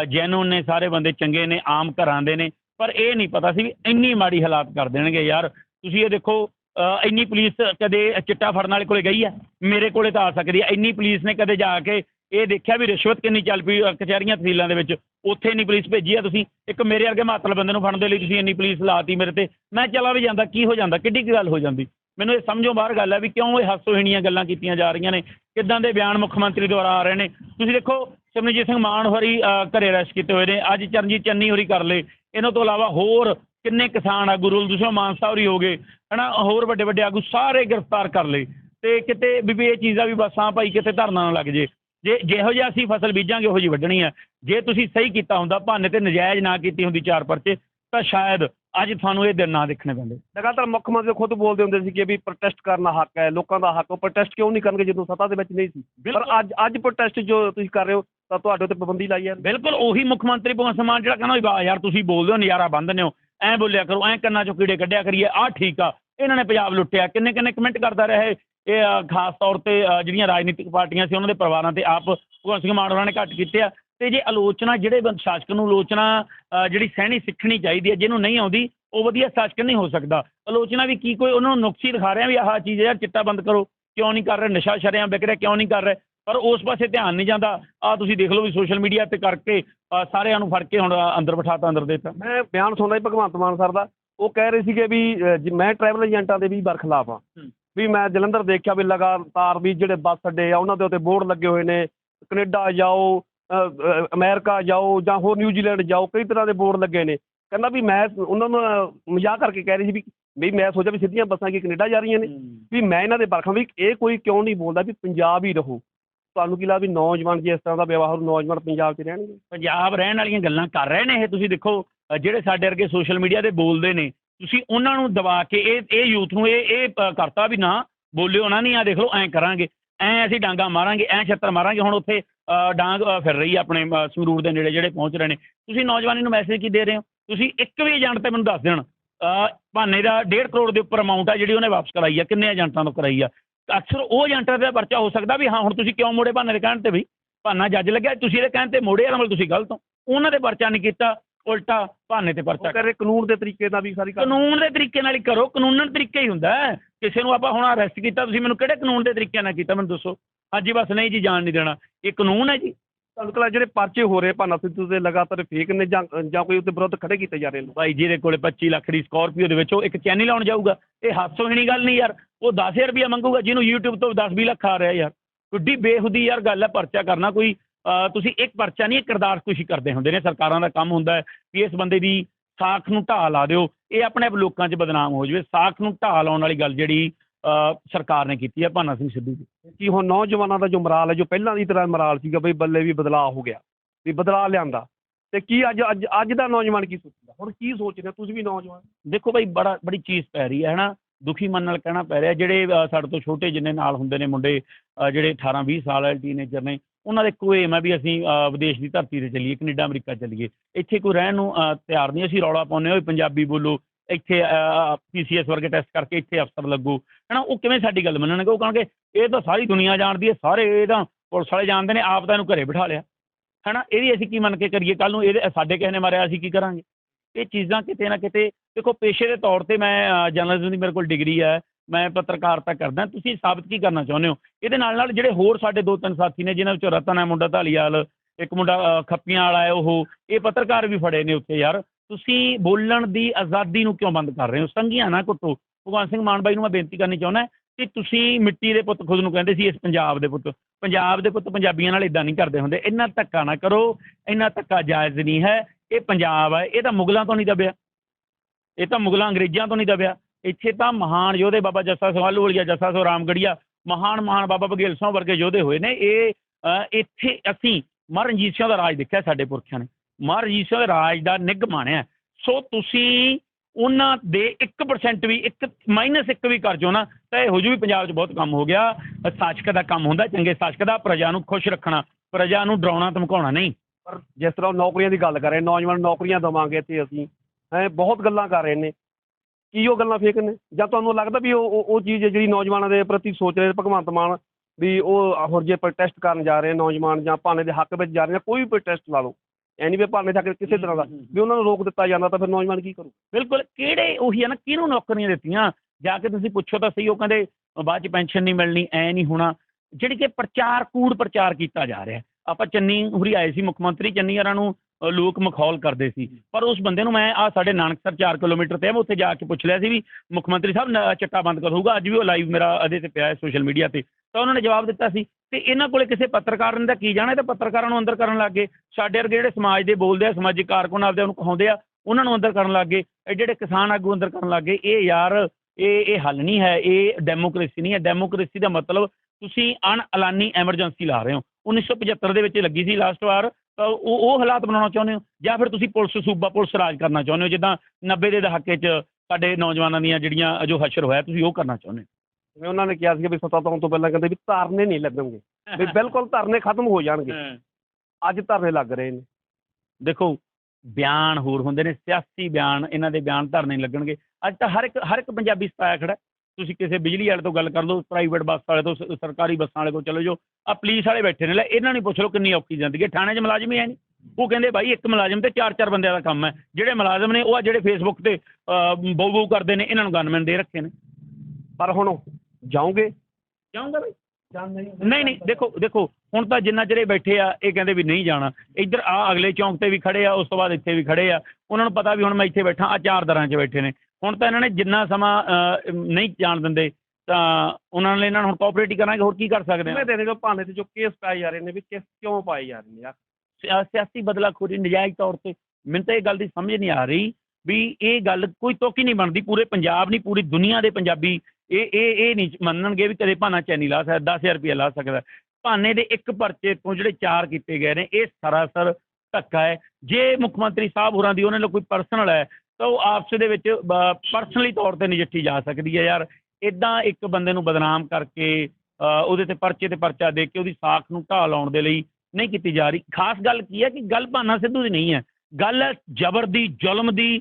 ਜੈਨੂਨ ਨੇ ਸਾਰੇ ਬੰਦੇ ਚੰਗੇ ਨੇ ਆਮ ਘਰਾਂ ਦੇ ਨੇ ਪਰ ਇਹ ਨਹੀਂ ਪਤਾ ਸੀ ਵੀ ਇੰਨੀ ਮਾੜੀ ਹਾਲਾਤ ਕਰ ਦੇਣਗੇ ਯਾਰ ਤੁਸੀਂ ਇਹ ਦੇਖੋ ਅ, ਇੰਨੀ ਪੁਲਿਸ ਕਦੇ ਚਿੱਟਾ ਫੜਨ ਵਾਲੇ ਕੋਲੇ ਗਈ ਹੈ ਮੇਰੇ ਕੋਲੇ ਤਾਂ ਆ ਸਕਦੀ ਹੈ ਇੰਨੀ ਪੁਲਿਸ ਨੇ ਕਦੇ ਜਾ ਕੇ ਇਹ ਦੇਖਿਆ ਵੀ ਰਿਸ਼ਵਤ ਕਿੰਨੀ ਚੱਲ ਪਈ ਕਚਹਿਰੀਆਂ ਤਹਿਸੀਲਾਂ ਦੇ ਵਿੱਚ। ਉੱਥੇ ਇੰਨੀ ਪੁਲਿਸ ਭੇਜੀ ਆ ਤੁਸੀਂ। ਇੱਕ ਮੇਰੇ ਵਰਗੇ ਮਾਤਲ ਬੰਦੇ ਨੂੰ ਫੜਨ ਦੇ ਲਈ ਤੁਸੀਂ ਇੰਨੀ ਪੁਲਿਸ ਲਾਤੀ ਮੇਰੇ ਤੇ। ਮੈਂ ਚਲਾ ਵੀ ਜਾਂਦਾ ਕੀ ਹੋ ਜਾਂਦਾ ਕਿੱਡੀ ਕੀ ਗੱਲ ਹੋ ਜਾਂਦੀ? ਮੈਨੂੰ ਇਹ ਸਮਝੋ ਬਾਹਰ ਗੱਲ ਹੈ ਵੀ ਕਿਉਂ ਇਹ ਹਾਸੋਹੀਣੀਆਂ ਗੱਲਾਂ ਕੀਤੀਆਂ ਜਾ ਰਹੀਆਂ ਨੇ? ਕਿੱਦਾਂ ਦੇ ਬਿਆਨ ਮੁੱਖ ਮੰਤਰੀ ਦੁਆਰਾ ਆ ਰਹੇ ਨੇ? ਤੁਸੀਂ ਦੇਖੋ ਸਿਮਰਨਜੀਤ ਸਿੰਘ ਮਾਨ ਹੋਰੀ ਅ, ਘਰੇ ਅਰੈਸਟ ਕੀਤੇ ਹੋਏ ਨੇ। ਅੱਜ ਚਰਨਜੀਤ ਚੰਨੀ ਹੋਰੀ ਕਰ ਲਏ। ਇਹਨਾਂ ਤੋਂ ਇਲਾਵਾ ਹੋਰ ਕਿੰਨੇ ਕਿਸਾਨ ਆਗੂ ਗੁਰੂਲ ਦੁਸ਼ਮਣ ਮਾਨਸਾ ਹੋਰੀ ਹੋ ਗਏ। ਹਨਾ ਹੋਰ ਵੱਡੇ ਵੱਡੇ ਆਗੂ ਸਾਰੇ ਗ੍ਰਿਫਤਾਰ ਕਰ ਲਏ। ਤੇ ਕਿਤੇ ਵੀ ਵੀ ਇਹ ਚੀਜ਼ਾਂ ਵੀ ਬਸ ਹਾਂ ਭਾਈ ਕਿਤੇ ਧਰਨਾ ਨਾ ਲੱਗ ਜੇ। ਜੇ ਜਿਹੋ ਜਿਹਾ ਅਸੀਂ ਫਸਲ ਬੀਜਾਂਗੇ ਉਹੋ ਜੀ ਵੱਢਣੀ ਆ। ਜੇ ਤੁਸੀਂ ਸਹੀ ਕੀਤਾ ਹੁੰਦਾ ਭਾਨੇ ਤੇ ਨਜਾਇਜ਼ ਨਾ ਕੀਤੀ ਹੁੰਦੀ ਚਾਰ ਪਰਚੇ ਤਾਂ ਸ਼ਾਇਦ ਅੱਜ ਤੁਹਾਨੂੰ ਇਹ ਦਿਨ ਨਾ ਦੇਖਣੇ ਪੈਂਦੇ। ਲਗਾਤਾਰ ਮੁੱਖ ਮੰਤਰੀ ਖੁਦ ਬੋਲਦੇ ਹੁੰਦੇ ਸੀ ਕਿ ਵੀ ਪ੍ਰੋਟੈਸਟ ਕਰਨਾ ਹੱਕ ਹੈ ਲੋਕਾਂ ਦਾ ਹੱਕ ਉਹ ਪ੍ਰੋਟੈਸਟ ਕਿਉਂ ਨਹੀਂ ਕਰਨਗੇ ਜਦੋਂ ਸੱਤਾ ਦੇ ਵਿੱਚ ਨਹੀਂ ਸੀ? ਪਰ ਅੱਜ ਅੱਜ ਪ੍ਰੋਟੈਸਟ ਜੋ ਤੁਸੀਂ ਕਰ ਰਹੇ ਹੋ ਤਾਂ ਤੁਹਾਡੇ ਉੱਤੇ ਪਾਬੰਦੀ ਲਾਈ ਹੈ ਬਿਲਕੁਲ ਉਹੀ ਮੁੱਖ ਮੰਤਰੀ ਭਗਵੰਤ ਮਾਨ ਜਿਹੜਾ ਕਹਿੰਦਾ ਵੀ ਯਾਰ ਤੁਸੀਂ ਬੋਲਦੇ ਹੋ ਨਜ਼ਾਰਾ ਬੰਦਨੇ ਹੋ ਐਂ ਬੋਲਿਆ ਕਰੋ ਐਂ ਕੰਨਾਂ ਚੋਂ ਕੀੜੇ ਕੱਢਿਆ ਕਰੀਏ ਆਹ ਠੀਕ ਆ। ਇਹਨਾਂ ਨੇ ਪੰਜਾਬ ਲੁੱਟਿਆ। ਕਿੰਨੇ ਕਿੰਨੇ ਕਮੈਂਟ ਕਰਦਾ ਰਿਹਾ ਇਹ ਖਾਸ ਤੌਰ ਤੇ ਜਿਹੜੀਆਂ ਰਾਜਨੀਤਿਕ ਪਾਰਟੀਆਂ ਸੀ ਉਹਨਾਂ ਦੇ ਪਰਿਵਾਰਾਂ ਤੇ ਆਪ ਭਗਵੰਤ ਸਿੰਘ ਮਾਨ ਹੋਰਾਂ ਨੇ ਘੱਟ ਕੀਤੇ ਆ। ਤੇ ਜੇ ਆਲੋਚਨਾ ਜਿਹੜੇ ਸ਼ਾਸਕ ਨੂੰ ਆਲੋਚਨਾ ਜਿਹੜੀ ਸਹਿਣੀ ਸਿੱਖਣੀ ਚਾਹੀਦੀ ਹੈ ਜਿਹਨੂੰ ਨਹੀਂ ਆਉਂਦੀ ਉਹ ਵਧੀਆ ਸ਼ਾਸਕ ਨਹੀਂ ਹੋ ਸਕਦਾ। ਆਲੋਚਨਾ ਵੀ ਕੀ ਕੋਈ ਉਹਨਾਂ ਨੂੰ ਨੁਕਸੀ ਦਿਖਾ ਰਿਹਾ ਵੀ ਆਹ ਚੀਜ਼ ਯਾਰ ਚਿੱਟਾ ਬੰਦ ਕਰੋ ਕਿਉਂ ਨਹੀਂ ਕਰ ਰਹੇ ਨਸ਼ਾ ਸ਼ਰਿਆਂ ਵਿਕ ਰਿਹਾ ਕਿਉਂ ਨਹੀਂ ਕਰ ਰਹੇ? ਪਰ ਉਸ ਪਾਸੇ ਧਿਆਨ ਨਹੀਂ ਜਾਂਦਾ। ਆ ਤੁਸੀਂ ਦੇਖ ਲਓ ਵੀ ਸੋਸ਼ਲ ਮੀਡੀਆ ਤੇ ਕਰਕੇ ਸਾਰਿਆਂ ਨੂੰ ਫੜ ਕੇ ਹੁਣ ਅੰਦਰ ਬਿਠਾਤਾ ਅੰਦਰ ਦੇਤਾ। ਮੈਂ ਬਿਆਨ ਸੁਣਦਾ ਸੀ ਭਗਵੰਤ ਮਾਨ ਸਰ ਦਾ। ਉਹ ਕਹਿ ਰਹੇ ਸੀਗੇ ਵੀ ਜੀ ਮੈਂ ਟਰੈਵਲ ਏਜੰਟਾਂ ਦੇ ਵੀ ਬਰਖਲਾਫ ਆ। ਵੀ ਮੈਂ ਜਲੰਧਰ ਦੇਖਿਆ ਵੀ ਲਗਾਤਾਰ ਵੀ ਜਿਹੜੇ ਬੱਸ ਅੱਡੇ ਆ ਉਹਨਾਂ ਦੇ ਉੱਤੇ ਬੋਰਡ ਲੱਗੇ ਹੋਏ ਨੇ। ਕੈਨੇਡਾ ਜਾਓ ਅਮਰੀਕਾ ਜਾਓ ਜਾਂ ਹੋਰ ਨਿਊਜ਼ੀਲੈਂਡ ਜਾਓ ਕਈ ਤਰ੍ਹਾਂ ਦੇ ਬੋਰਡ ਲੱਗੇ ਨੇ। ਕਹਿੰਦਾ ਵੀ ਮੈਂ ਉਹਨਾਂ ਨੂੰ ਮਜ਼ਾਕ ਕਰਕੇ ਕਹਿ ਰਹੀ ਸੀ ਵੀ ਵੀ ਮੈਂ ਸੋਚਿਆ ਵੀ ਸਿੱਧੀਆਂ ਬੱਸਾਂ ਕੀ ਕੈਨੇਡਾ ਜਾ ਰਹੀਆਂ ਨੇ। ਵੀ ਮੈਂ ਇਹਨਾਂ ਦੇ ਬਰਖਾਂ ਵੀ ਇਹ ਕੋਈ ਕਿਉਂ ਨਹੀਂ ਬੋਲਦਾ ਵੀ ਪੰਜਾਬ ਹੀ ਰਹੋ। ਤੁਹਾਨੂੰ ਕੀ ਲੱਗਦਾ ਵੀ ਨੌਜਵਾਨ ਜੇ ਇਸ ਤਰ੍ਹਾਂ ਦਾ ਵਿਵਹਾਰ ਨੌਜਵਾਨ ਪੰਜਾਬ 'ਚ ਰਹਿਣਗੇ? ਪੰਜਾਬ ਰਹਿਣ ਵਾਲੀਆਂ ਗੱਲਾਂ ਕਰ ਰਹੇ ਨੇ ਇਹ। ਤੁਸੀਂ ਦੇਖੋ ਜਿਹੜੇ ਸਾਡੇ ਵਰਗੇ ਸੋਸ਼ਲ ਮੀਡੀਆ ਤੇ ਬੋਲਦੇ ਨੇ ਤੁਸੀਂ ਉਹਨਾਂ ਨੂੰ ਦਬਾ ਕੇ ਇਹ ਇਹ ਯੂਥ ਨੂੰ ਇਹ ਇਹ ਕਰਤਾ ਵੀ ਨਾ, ਬੋਲਿਓ ਨਾ, ਨਹੀਂ ਆ ਦੇਖ ਲਓ, ਐਂ ਕਰਾਂਗੇ, ਐਂ ਅਸੀਂ ਡਾਂਗਾ ਮਾਰਾਂਗੇ, ਐਂ ਛੱਤਰ ਮਾਰਾਂਗੇ, ਹੁਣ ਉੱਥੇ ਡਾਂਗ ਫਿਰ ਰਹੀ ਆ ਆਪਣੇ ਸੰਗਰੂਰ ਦੇ ਨੇੜੇ ਜਿਹੜੇ ਪਹੁੰਚ ਰਹੇ ਨੇ। ਤੁਸੀਂ ਨੌਜਵਾਨੀ ਨੂੰ ਮੈਸੇਜ ਕੀ ਦੇ ਰਹੇ ਹੋ? ਤੁਸੀਂ ਇੱਕ ਵੀ ਏਜੰਟ ਤੇ ਮੈਨੂੰ ਦੱਸ ਦੇਣ ਭਾਨੇ ਦਾ 1.5 ਕਰੋੜ ਦੇ ਉੱਪਰ ਅਮਾਉਂਟ ਆ ਜਿਹੜੀ ਉਹਨੇ ਵਾਪਸ ਕਰਾਈ ਆ, ਕਿੰਨੇ ਏਜੰਟਾਂ ਤੋਂ ਕਰਾਈ ਆ। ਅਕਸਰ ਉਹ ਏਜੰਟਾਂ ਦਾ ਪਰਚਾ ਹੋ ਸਕਦਾ ਵੀ ਹਾਂ, ਹੁਣ ਤੁਸੀਂ ਕਿਉਂ ਮੋੜੇ ਭਾਨੇ ਦੇ ਕਹਿਣ ਤੇ ਵੀ, ਭਾਨਾ ਜੱਜ ਲੱਗਿਆ, ਤੁਸੀਂ ਇਹਦੇ ਕਹਿਣ ਤੇ ਮੋੜੇ ਮਤਲਬ ਤੁਸੀਂ ਗਲਤ ਹੋ। ਉਹਨਾਂ ਦੇ ਪਰਚਾ ਨਹੀਂ ਕੀਤਾ ਉਲਟਾ ਭਾਨੇ ਤੇ ਪਰਚਾ ਉਹ ਕਾਨੂੰਨ ਦੇ ਤਰੀਕੇ ਦਾ ਵੀ ਸਾਰੀ ਗੱਲ। ਕਾਨੂੰਨ ਦੇ ਤਰੀਕੇ ਨਾਲ ਹੀ ਕਰੋ ਕਾਨੂੰਨ ਤਰੀਕੇ ਹੀ ਹੁੰਦਾ ਹੈ। ਕਿਸੇ ਨੂੰ ਆਪਾਂ ਹੁਣ ਅਰੈਸਟ ਕੀਤਾ ਤੁਸੀਂ ਮੈਨੂੰ ਕਿਹੜੇ ਕਾਨੂੰਨ ਦੇ ਤਰੀਕੇ ਨਾਲ ਕੀਤਾ ਮੈਨੂੰ ਦੱਸੋ। ਹਾਂਜੀ ਬਸ ਨਹੀਂ ਜੀ ਜਾਣ ਨਹੀਂ ਦੇਣਾ। ਇਹ ਕਾਨੂੰਨ ਹੈ ਜੀ। ਤੁਹਾਨੂੰ ਕਿਹਾ ਜਿਹੜੇ ਪਰਚੇ ਹੋ ਰਹੇ ਭਾਨਾ ਸਿੱਧੂ ਦੇ ਲਗਾਤਾਰ ਫੇਕ ਨੇ ਜਾਂ ਜਾਂ ਕੋਈ ਉਹਦੇ ਵਿਰੁੱਧ ਖੜੇ ਕੀਤੇ ਜਾ ਰਹੇ ਨੇ? ਭਾਈ ਜਿਹਦੇ ਕੋਲੇ 25 ਲੱਖ ਦੀ ਸਕਾਰਪੀਓ ਦੇ ਵਿੱਚ ਉਹ ਇੱਕ ਚੈਨੀ ਲਾਉਣ ਜਾਊਗਾ। ਇਹ ਹਾਸੋਹੀਣੀ ਗੱਲ ਨਹੀਂ ਯਾਰ। ਉਹ 10000 ਰੁਪਇਆ ਮੰਗੂਗਾ ਜਿਹਨੂੰ YouTube ਤੋਂ 10-20 ਲੱਖ ਆ ਰਿਹਾ ਯਾਰ। ਕਿੱਡੀ ਬੇਹੁਦੀ ਯਾਰ ਗੱਲ ਹੈ ਪਰਚਾ ਕਰਨਾ ਕੋਈ ਤੁਸੀਂ ਇੱਕ ਪਰਚਾ ਨਹੀਂ ਇੱਕ ਕਿਰਦਾਰ ਕੁਸ਼ੀ ਕਰਦੇ ਹੁੰਦੇ ਨੇ ਸਰਕਾਰਾਂ ਦਾ ਕੰਮ ਹੁੰਦਾ ਹੈ ਵੀ ਇਸ ਬੰਦੇ ਦੀ ਸਾਖ ਨੂੰ ਢਾਹ ਲਾ ਦਿਓ ਇਹ ਆਪਣੇ ਆਪ ਲੋਕਾਂ 'ਚ ਬਦਨਾਮ ਹੋ ਜਾਵੇ ਸਾਖ ਨੂੰ ਢਾਹ ਲਾਉਣ ਵਾਲੀ ਗੱਲ ਜਿਹੜੀ ਸਰਕਾਰ ਨੇ ਕੀਤੀ ਹੈ ਭਾਨਾ ਸਿੰਘ ਸਿੱਧੂ ਦੀ ਕਿ ਹੁਣ ਨੌਜਵਾਨਾਂ ਦਾ ਜੋ ਮਰਾਲ ਹੈ ਜੋ ਪਹਿਲਾਂ ਦੀ ਤਰ੍ਹਾਂ ਮਰਾਲ ਸੀਗਾ ਬਈ ਬੱਲੇ ਵੀ ਬਦਲਾਅ ਹੋ ਗਿਆ ਵੀ ਬਦਲਾਅ ਲਿਆਂਦਾ ਤੇ ਕੀ ਅੱਜ ਅੱਜ ਅੱਜ ਦਾ ਨੌਜਵਾਨ ਕੀ ਸੋਚਦਾ? ਹੁਣ ਕੀ ਸੋਚ ਰਿਹਾ? ਤੁਸੀਂ ਵੀ ਨੌਜਵਾਨ ਦੇਖੋ ਭਾਈ ਬੜਾ ਬੜੀ ਚੀਜ਼ ਪੈ ਰਹੀ ਹੈ ਹਨਾ? ਦੁਖੀ ਮਨ ਨਾਲ ਕਹਿਣਾ ਪੈ ਰਿਹਾ ਜਿਹੜੇ ਸਾਡੇ ਤੋਂ ਛੋਟੇ ਜਿੰਨੇ ਨਾਲ ਹੁੰਦੇ ਨੇ ਮੁੰਡੇ ਜਿਹੜੇ 18 20 ਸਾਲ ਵਾਲੇ ਟੀਨੇਜਰ ਨੇ ਉਹਨਾਂ ਦੇ ਕੋਈ ਏਮ ਹੈ ਵੀ ਅਸੀਂ ਵਿਦੇਸ਼ ਦੀ ਧਰਤੀ ਤੇ ਚੱਲੀਏ, ਕੈਨੇਡਾ, ਅਮਰੀਕਾ ਚੱਲੀਏ, ਇੱਥੇ ਕੋਈ ਰਹਿਣ ਨੂੰ ਤਿਆਰ ਨਹੀਂ, ਅਸੀਂ ਰੌਲਾ ਪਾਉਂਦੇ ਹੋਏ ਪੰਜਾਬੀ ਬੋਲੋ, ਇੱਥੇ ਪੀਸੀਐਸ ਵਰਗੇ ਟੈਸਟ ਕਰਕੇ ਇੱਥੇ ਅਫਸਰ ਲੱਗੋ, ਹਨਾ, ਉਹ ਕਿਵੇਂ ਸਾਡੀ ਗੱਲ ਮੰਨਣਗੇ? ਉਹ ਕਹਣਗੇ, ਇਹ ਤਾਂ ਸਾਰੀ ਦੁਨੀਆ ਜਾਣਦੀ ਹੈ, ਸਾਰੇ ਇਹ ਤਾਂ ਪੁਲਿਸ ਵਾਲੇ ਜਾਣਦੇ ਨੇ, ਆਪ ਤਾਂ ਇਹਨੂੰ ਘਰੇ ਬਿਠਾ ਲਿਆ, ਹਨਾ, ਇਹਦੀ ਅਸੀਂ ਕੀ ਮੰਨ ਕੇ ਕਰੀਏ ਕੱਲ ਨੂੰ ਇਹਦੇ, ਸਾਡੇ ਕਿਸੇ ਨੇ ਮਾਰਿਆ, ਅਸੀਂ ਕੀ ਕਰਾਂਗੇ? ਇਹ ਚੀਜ਼ਾਂ ਕਿਤੇ ਨਾ ਕਿਤੇ, ਦੇਖੋ, ਪੇਸ਼ੇ ਦੇ ਤੌਰ ਤੇ ਮੈਂ ਜਰਨਲਿਜ਼ਮ ਦੀ ਮੇਰੇ ਕੋਲ ਡਿਗਰੀ ਹੈ ਮੈਂ ਪੱਤਰਕਾਰਤਾ ਕਰਦਾ। ਤੁਸੀਂ ਸਾਬਤ ਕੀ ਕਰਨਾ ਚਾਹੁੰਦੇ ਹੋ? ਇਹਦੇ ਨਾਲ ਨਾਲ ਜਿਹੜੇ ਹੋਰ ਸਾਡੇ ਦੋ ਤਿੰਨ ਸਾਥੀ ਨੇ, ਜਿਨ੍ਹਾਂ ਵਿੱਚੋਂ ਰਤਨ ਹੈ, ਮੁੰਡਾ ਢਾਲੀਵਾਲ ਇੱਕ ਮੁੰਡਾ ਖੱਪੀਆਂ ਵਾਲਾ ਹੈ ਉਹ। ਇਹ ਪੱਤਰਕਾਰ ਵੀ ਫੜੇ ਨੇ ਉੱਥੇ ਯਾਰ। ਤੁਸੀਂ ਬੋਲਣ ਦੀ ਆਜ਼ਾਦੀ ਨੂੰ ਕਿਉਂ ਬੰਦ ਕਰ ਰਹੇ ਹੋ? ਸੰਘੀਆਂ ਨਾ ਕੁੱਟੋ। ਭਗਵੰਤ ਸਿੰਘ ਮਾਨ ਬਾਈ ਨੂੰ ਮੈਂ ਬੇਨਤੀ ਕਰਨੀ ਚਾਹੁੰਦਾ ਕਿ ਤੁਸੀਂ ਮਿੱਟੀ ਦੇ ਪੁੱਤ ਖੁਦ ਨੂੰ ਕਹਿੰਦੇ ਸੀ, ਇਸ ਪੰਜਾਬ ਦੇ ਪੁੱਤ। ਪੰਜਾਬ ਦੇ ਪੁੱਤ ਪੰਜਾਬੀਆਂ ਨਾਲ ਇਦਾਂ ਨਹੀਂ ਕਰਦੇ ਹੁੰਦੇ। ਇੰਨਾ ਧੱਕਾ ਨਾ ਕਰੋ। ਇੰਨਾ ਧੱਕਾ ਜਾਇਜ਼ ਨਹੀਂ ਹੈ। ਇਹ ਪੰਜਾਬ ਹੈ। ਇਹ ਤਾਂ ਮੁਗਲਾਂ ਤੋਂ ਨਹੀਂ ਦਬਿਆ। ਇਹ ਤਾਂ ਮੁਗਲਾਂ, ਅੰਗਰੇਜ਼ਾਂ ਤੋਂ ਨਹੀਂ ਦਬਿਆ। ਇੱਥੇ ਤਾਂ ਮਹਾਨ ਯੋਧੇ ਬਾਬਾ ਜੱਸਾ ਸਿੰਘ ਵਾਲੂਵਾਲੀਆ ਜੱਸਾ ਸਿੰਘ ਰਾਮਗੜੀਆ, ਮਹਾਨ ਮਹਾਨ ਬਾਬਾ ਬਘੇਲ ਸਿੰਘ ਵਰਗੇ ਯੋਧੇ ਹੋਏ ਨੇ। ਇਹ ਇੱਥੇ ਅਸੀਂ ਮਹਾਰਣਜੀਤ ਸਿੰਘ ਦਾ ਰਾਜ ਦੇਖਿਆ ਸਾਡੇ ਪੁਰਖਿਆਂ ਨੇ। ਮਹਾਰਣਜੀਤ ਸਿੰਘ ਰਾਜ ਦਾ ਨਿੱਘ ਮਾਣਿਆ ਸੋ ਤੁਸੀਂ ਉਹਨਾਂ ਦੇ 1% ਵੀ, ਇੱਕ ਮਾਈਨਸ ਇੱਕ ਵੀ ਕਰ ਜੋ ਨਾ, ਤਾਂ ਇਹ ਹੋ ਜੂ ਵੀ ਪੰਜਾਬ 'ਚ ਬਹੁਤ ਕੰਮ ਹੋ ਗਿਆ। ਸ਼ਾਸਕ ਦਾ ਕੰਮ ਹੁੰਦਾ, ਚੰਗੇ ਸ਼ਾਸਕ ਦਾ, ਪ੍ਰਜਾ ਨੂੰ ਖੁਸ਼ ਰੱਖਣਾ, ਪ੍ਰਜਾ ਨੂੰ ਡਰਾਉਣਾ, ਧਮਕਾਉਣਾ ਨਹੀਂ। ਪਰ ਜਿਸ ਤਰ੍ਹਾਂ ਉਹ ਨੌਕਰੀਆਂ ਦੀ ਗੱਲ ਕਰ ਰਹੇ, ਨੌਜਵਾਨ ਨੌਕਰੀਆਂ ਦੇਵਾਂਗੇ ਤੇ ਅਸੀਂ, ਹੈ, ਬਹੁਤ ਗੱਲਾਂ ਕਰ ਰਹੇ ਨੇ। ਕੀ ਉਹ ਗੱਲਾਂ ਫੇਕ ਨੇ? ਜਾਂ ਤੁਹਾਨੂੰ ਲੱਗਦਾ ਵੀ ਉਹ ਉਹ- ਚੀਜ਼ ਜਿਹੜੀ ਨੌਜਵਾਨਾਂ ਦੇ ਪ੍ਰਤੀ ਸੋਚ ਰਹੇ ਭਗਵੰਤ ਮਾਨ ਵੀ ਉਹ ਹੁਣ ਜੇ ਪ੍ਰੋਟੈਸਟ ਕਰਨ ਜਾ ਰਹੇ ਨੌਜਵਾਨ ਜਾਂ ਭਾਣੇ ਦੇ ਹੱਕ ਵਿੱਚ ਜਾ ਰਹੇ ਨੇ ਕੋਈ ਵੀ ਪ੍ਰੋਟੈਸਟ ਲਾ ਲਓ। ਐਨੀ ਵੀ ਭਾਣੇ ਦੇ ਹੱਕ ਵਿੱਚ ਕਿਸੇ ਤਰ੍ਹਾਂ ਦਾ ਵੀ ਉਹਨਾਂ ਨੂੰ ਰੋਕ ਦਿੱਤਾ ਜਾਂਦਾ ਤਾਂ ਫਿਰ ਨੌਜਵਾਨ ਕੀ ਕਰੂ? ਬਿਲਕੁਲ ਕਿਹੜੇ ਉਹੀ ਆ ਨਾ ਕਿਹਨੂੰ ਨੌਕਰੀਆਂ ਦਿੱਤੀਆਂ? ਜਾ ਕੇ ਤੁਸੀਂ ਪੁੱਛੋ ਤਾਂ ਸਹੀ ਉਹ ਕਹਿੰਦੇ ਬਾਅਦ ਚ ਪੈਨਸ਼ਨ ਨਹੀਂ ਮਿਲਣੀ ਐ ਨਹੀਂ ਹੋਣਾ। ਜਿਹੜੀ ਕਿ ਪ੍ਰਚਾਰ ਕੂੜ ਪ੍ਰਚਾਰ ਕੀਤਾ ਜਾ ਰਿਹਾ। ਆਪਾਂ ਚੰਨੀ ਹੁਰੀ ਆਏ ਸੀ ਮੁੱਖ ਮੰਤਰੀ, ਚੰਨੀ ਹਰਾਂ ਨੂੰ ਲੋਕ ਮਖੌਲ ਕਰਦੇ ਸੀ। ਪਰ ਉਸ ਬੰਦੇ ਨੂੰ ਮੈਂ ਆ ਸਾਡੇ ਨਾਨਕਸਰ 4 ਕਿਲੋਮੀਟਰ ਤੇ ਆ, ਮੈਂ ਉੱਥੇ ਜਾ ਕੇ ਪੁੱਛ ਲਿਆ ਸੀ ਵੀ ਮੁੱਖ ਮੰਤਰੀ ਸਾਹਿਬ ਚਿੱਟਾ ਬੰਦ ਕਰ ਹੋਊਗਾ? ਅੱਜ ਵੀ ਉਹ ਲਾਈਵ ਮੇਰਾ ਅਦੇ ਤੇ ਪਿਆ ਹੈ ਸੋਸ਼ਲ ਮੀਡੀਆ ਤੇ। ਤਾਂ ਉਹਨਾਂ ਨੇ ਜਵਾਬ ਦਿੱਤਾ ਸੀ। ਤੇ ਇਹਨਾਂ ਕੋਲੇ ਕਿਸੇ ਪੱਤਰਕਾਰ ਨੇ ਤਾਂ ਕੀ ਜਾਣਾ? ਇਹ ਤਾਂ ਪੱਤਰਕਾਰਾਂ ਨੂੰ ਅੰਦਰ ਕਰਨ ਲੱਗ ਗਏ। ਸਾਡੇ ਵਰਗੇ ਜਿਹੜੇ ਸਮਾਜ ਦੇ ਬੋਲਦੇ ਆ, ਸਮਾਜਿਕ ਕਾਰਕੁਨ ਆਪਦੇ ਉਹਨੂੰ ਕਹਾਉਂਦੇ ਆ, ਉਹਨਾਂ ਨੂੰ ਅੰਦਰ ਕਰਨ ਲੱਗ ਗਏ। ਇਹ ਜਿਹੜੇ ਕਿਸਾਨ ਆਗੂ ਅੰਦਰ ਕਰਨ ਲੱਗ ਗਏ, ਇਹ ਯਾਰ, ਇਹ ਇਹ ਹੱਲ ਨਹੀਂ ਹੈ, ਇਹ ਡੈਮੋਕ੍ਰੇਸੀ ਨਹੀਂ ਹੈ। ਡੈਮੋਕ੍ਰੇਸੀ ਦਾ ਮਤਲਬ ਤੁਸੀਂ ਅਣ ਐਲਾਨੀ ਐਮਰਜੈਂਸੀ ਲਾ ਰਹੇ ਹੋ। 1975 ਦੇ ਵਿੱਚ ਲੱਗੀ ਸੀ ਲਾਸਟ ਵਾਰ ਤਾਂ ਉਹ ਉਹ ਹਾਲਾਤ ਬਣਾਉਣਾ ਚਾਹੁੰਦੇ ਹੋ? ਜਾਂ ਫਿਰ ਤੁਸੀਂ ਪੁਲਿਸ ਸੂਬਾ ਪੁਲਿਸ ਰਾਜ ਕਰਨਾ ਚਾਹੁੰਦੇ ਹੋ? ਜਿੱਦਾਂ 90 ਦੇ ਦਹਾਕੇ 'ਚ ਸਾਡੇ ਨੌਜਵਾਨਾਂ ਦੀਆਂ ਜਿਹੜੀਆਂ ਜੋ ਹਸ਼ਰ ਹੋਇਆ ਤੁਸੀਂ ਉਹ ਕਰਨਾ ਚਾਹੁੰਦੇ ਜਿਵੇਂ ਉਹਨਾਂ ਨੇ ਕਿਹਾ ਸੀ ਵੀ ਸੱਤਾ ਤੋਂ ਪਹਿਲਾਂ ਕਹਿੰਦੇ ਵੀ ਧਰਨੇ ਨਹੀਂ ਲੱਗਣਗੇ। ਵੀ ਹੋ ਬਿਲਕੁਲ ਧਰਨੇ ਖਤਮ ਹੋ ਜਾਣਗੇ। ਅੱਜ ਧਰਨੇ ਲੱਗ ਰਹੇ ਨੇ। ਦੇਖੋ ਬਿਆਨ ਹੋਰ ਹੁੰਦੇ ਨੇ ਸਿਆਸੀ ਬਿਆਨ ਇਹਨਾਂ ਦੇ ਬਿਆਨ ਧਰਨੇ ਲੱਗਣਗੇ। ਅੱਜ ਤਾਂ ਹਰ ਇੱਕ ਹਰ ਇੱਕ ਪੰਜਾਬੀ ਸਤਾਇਆ ਖੜਾ ਹੈ। ਤੁਸੀਂ ਕਿਸੇ ਬਿਜਲੀ ਵਾਲੇ ਤੋਂ ਗੱਲ ਕਰ ਲਓ ਪ੍ਰਾਈਵੇਟ ਬੱਸ ਵਾਲੇ ਤੋਂ ਸ- ਸਰਕਾਰੀ ਬੱਸਾਂ ਵਾਲੇ ਕੋਲ ਚਲੇ ਜਾਓ ਆ ਪੁਲਿਸ ਵਾਲੇ ਬੈਠੇ ਨੇ ਲੈ ਇਹਨਾਂ ਨੂੰ ਪੁੱਛ ਲਓ ਕਿੰਨੀ ਔਖੀ ਜ਼ਿੰਦਗੀ ਹੈ। ਥਾਣੇ 'ਚ ਮੁਲਾਜ਼ਮ ਹੀ ਹੈ ਨਹੀਂ ਉਹ ਕਹਿੰਦੇ ਭਾਈ ਇੱਕ ਮੁਲਾਜ਼ਮ ਤੇ ਚਾਰ ਚਾਰ ਬੰਦਿਆਂ ਦਾ ਕੰਮ ਹੈ। ਜਿਹੜੇ ਮੁਲਾਜ਼ਮ ਨੇ ਉਹ ਆ ਜਿਹੜੇ ਫੇਸਬੁੱਕ ਤੇ ਬਹੂ ਬਹੂ ਕਰਦੇ ਨੇ ਇਹਨਾਂ ਨੂੰ ਗਨਮੈਨ ਦੇ ਰੱਖੇ ਨੇ। ਪਰ ਹੁਣ ਜਾਓਗੇ? ਜਾਊਂਗਾ ਬਈ। ਨਹੀਂ ਨਹੀਂ ਦੇਖੋ ਦੇਖੋ ਹੁਣ ਤਾਂ ਜਿੰਨਾ ਚਿਰ ਇਹ ਬੈਠੇ ਆ ਇਹ ਕਹਿੰਦੇ ਵੀ ਨਹੀਂ ਜਾਣਾ। ਇੱਧਰ ਆ ਅਗਲੇ ਚੌਂਕ ਤੇ ਵੀ ਖੜੇ ਆ ਉਸ ਤੋਂ ਬਾਅਦ ਇੱਥੇ ਵੀ ਖੜੇ ਆ। ਉਹਨਾਂ ਨੂੰ ਪਤਾ ਵੀ ਹੁਣ ਮੈਂ ਇੱਥੇ ਬੈਠਾ ਆ ਚਾਰ ਦਰਾਂ 'ਚ ਬੈਠੇ ਨੇ। ਹੁਣ ਤਾਂ ਇਹਨਾਂ ਨੇ ਜਿੰਨਾ ਸਮਾਂ ਨਹੀਂ ਜਾਣ ਦਿੰਦੇ ਤਾਂ ਉਹਨਾਂ ਨਾਲ ਇਹਨਾਂ ਨੂੰ ਹੁਣ ਕੋਆਪਰੇਟ ਹੀ ਕਰਾਂਗੇ ਹੋਰ ਕੀ ਕਰ ਸਕਦੇ ਆ? ਦੇ ਰਹੇ ਜੋ ਭਾਣੇ ਤੇ ਜੋ ਕੇਸ ਪਾਏ ਜਾ ਰਹੇ ਨੇ ਵੀ ਕਿਸ ਕਿਉਂ ਪਾਏ ਜਾ ਰਹੇ ਨੇ ਯਾਰ? ਸਿਆ- ਸਿਆਸੀ ਬਦਲਾਖੋਰੀ ਨਜਾਇਜ਼ ਤੌਰ ਤੇ। ਮੈਨੂੰ ਤਾਂ ਇਹ ਗੱਲ ਦੀ ਸਮਝ ਨਹੀਂ ਆ ਰਹੀ ਵੀ ਇਹ ਗੱਲ ਕੋਈ ਤੋਕੀ ਨਹੀਂ ਬਣਦੀ। ਪੂਰੇ ਪੰਜਾਬ ਨਹੀਂ ਪੂਰੀ ਦੁਨੀਆ ਦੇ ਪੰਜਾਬੀ ਇਹ ਇਹ ਇਹ ਨਹੀਂ ਮੰਨਣਗੇ ਵੀ ਕਦੇ ਭਾਨਾ ਚੈਨੀ ਲਾ ਸਕਦਾ 10000 ਰੁਪਏ ਲਾ ਸਕਦਾ। ਭਾਨੇ ਦੇ ਇੱਕ ਪਰਚੇ ਤੋਂ ਜਿਹੜੇ ਚਾਰ ਕੀਤੇ ਗਏ ਨੇ, ਇਹ ਸਰਾਸਰ ਧੱਕਾ ਹੈ। ਜੇ ਮੁੱਖ ਮੰਤਰੀ ਸਾਹਿਬ ਹੋਰਾਂ ਦੀ, ਉਹਨਾਂ ਨਾਲ ਕੋਈ ਪਰਸਨਲ ਹੈ, ਤਾਂ ਉਹ ਆਪਸ ਦੇ ਵਿੱਚ ਪਰਸਨਲੀ ਤੌਰ ਤੇ ਨਜਿੱਠੀ ਜਾ ਸਕਦੀ ਹੈ ਯਾਰ। ਇਦਾਂ ਇੱਕ ਬੰਦੇ ਨੂੰ ਬਦਨਾਮ ਕਰਕੇ ਉਹਦੇ ਤੇ ਪਰਚੇ ਤੇ ਪਰਚਾ ਦੇ ਕੇ ਉਹਦੀ ਸਾਖ ਨੂੰ ਢਾਹ ਲਾਉਣ ਦੇ ਲਈ ਨਹੀਂ ਕੀਤੀ ਜਾ ਰਹੀ। ਖਾਸ ਗੱਲ ਕੀ ਹੈ ਕਿ ਗੱਲ ਭਾਨਾ ਸਿੱਧੂ ਦੀ ਨਹੀਂ ਹੈ। ਗੱਲ ਹੈ ਜ਼ਬਰ ਦੀ, ਜ਼ੁਲਮ ਦੀ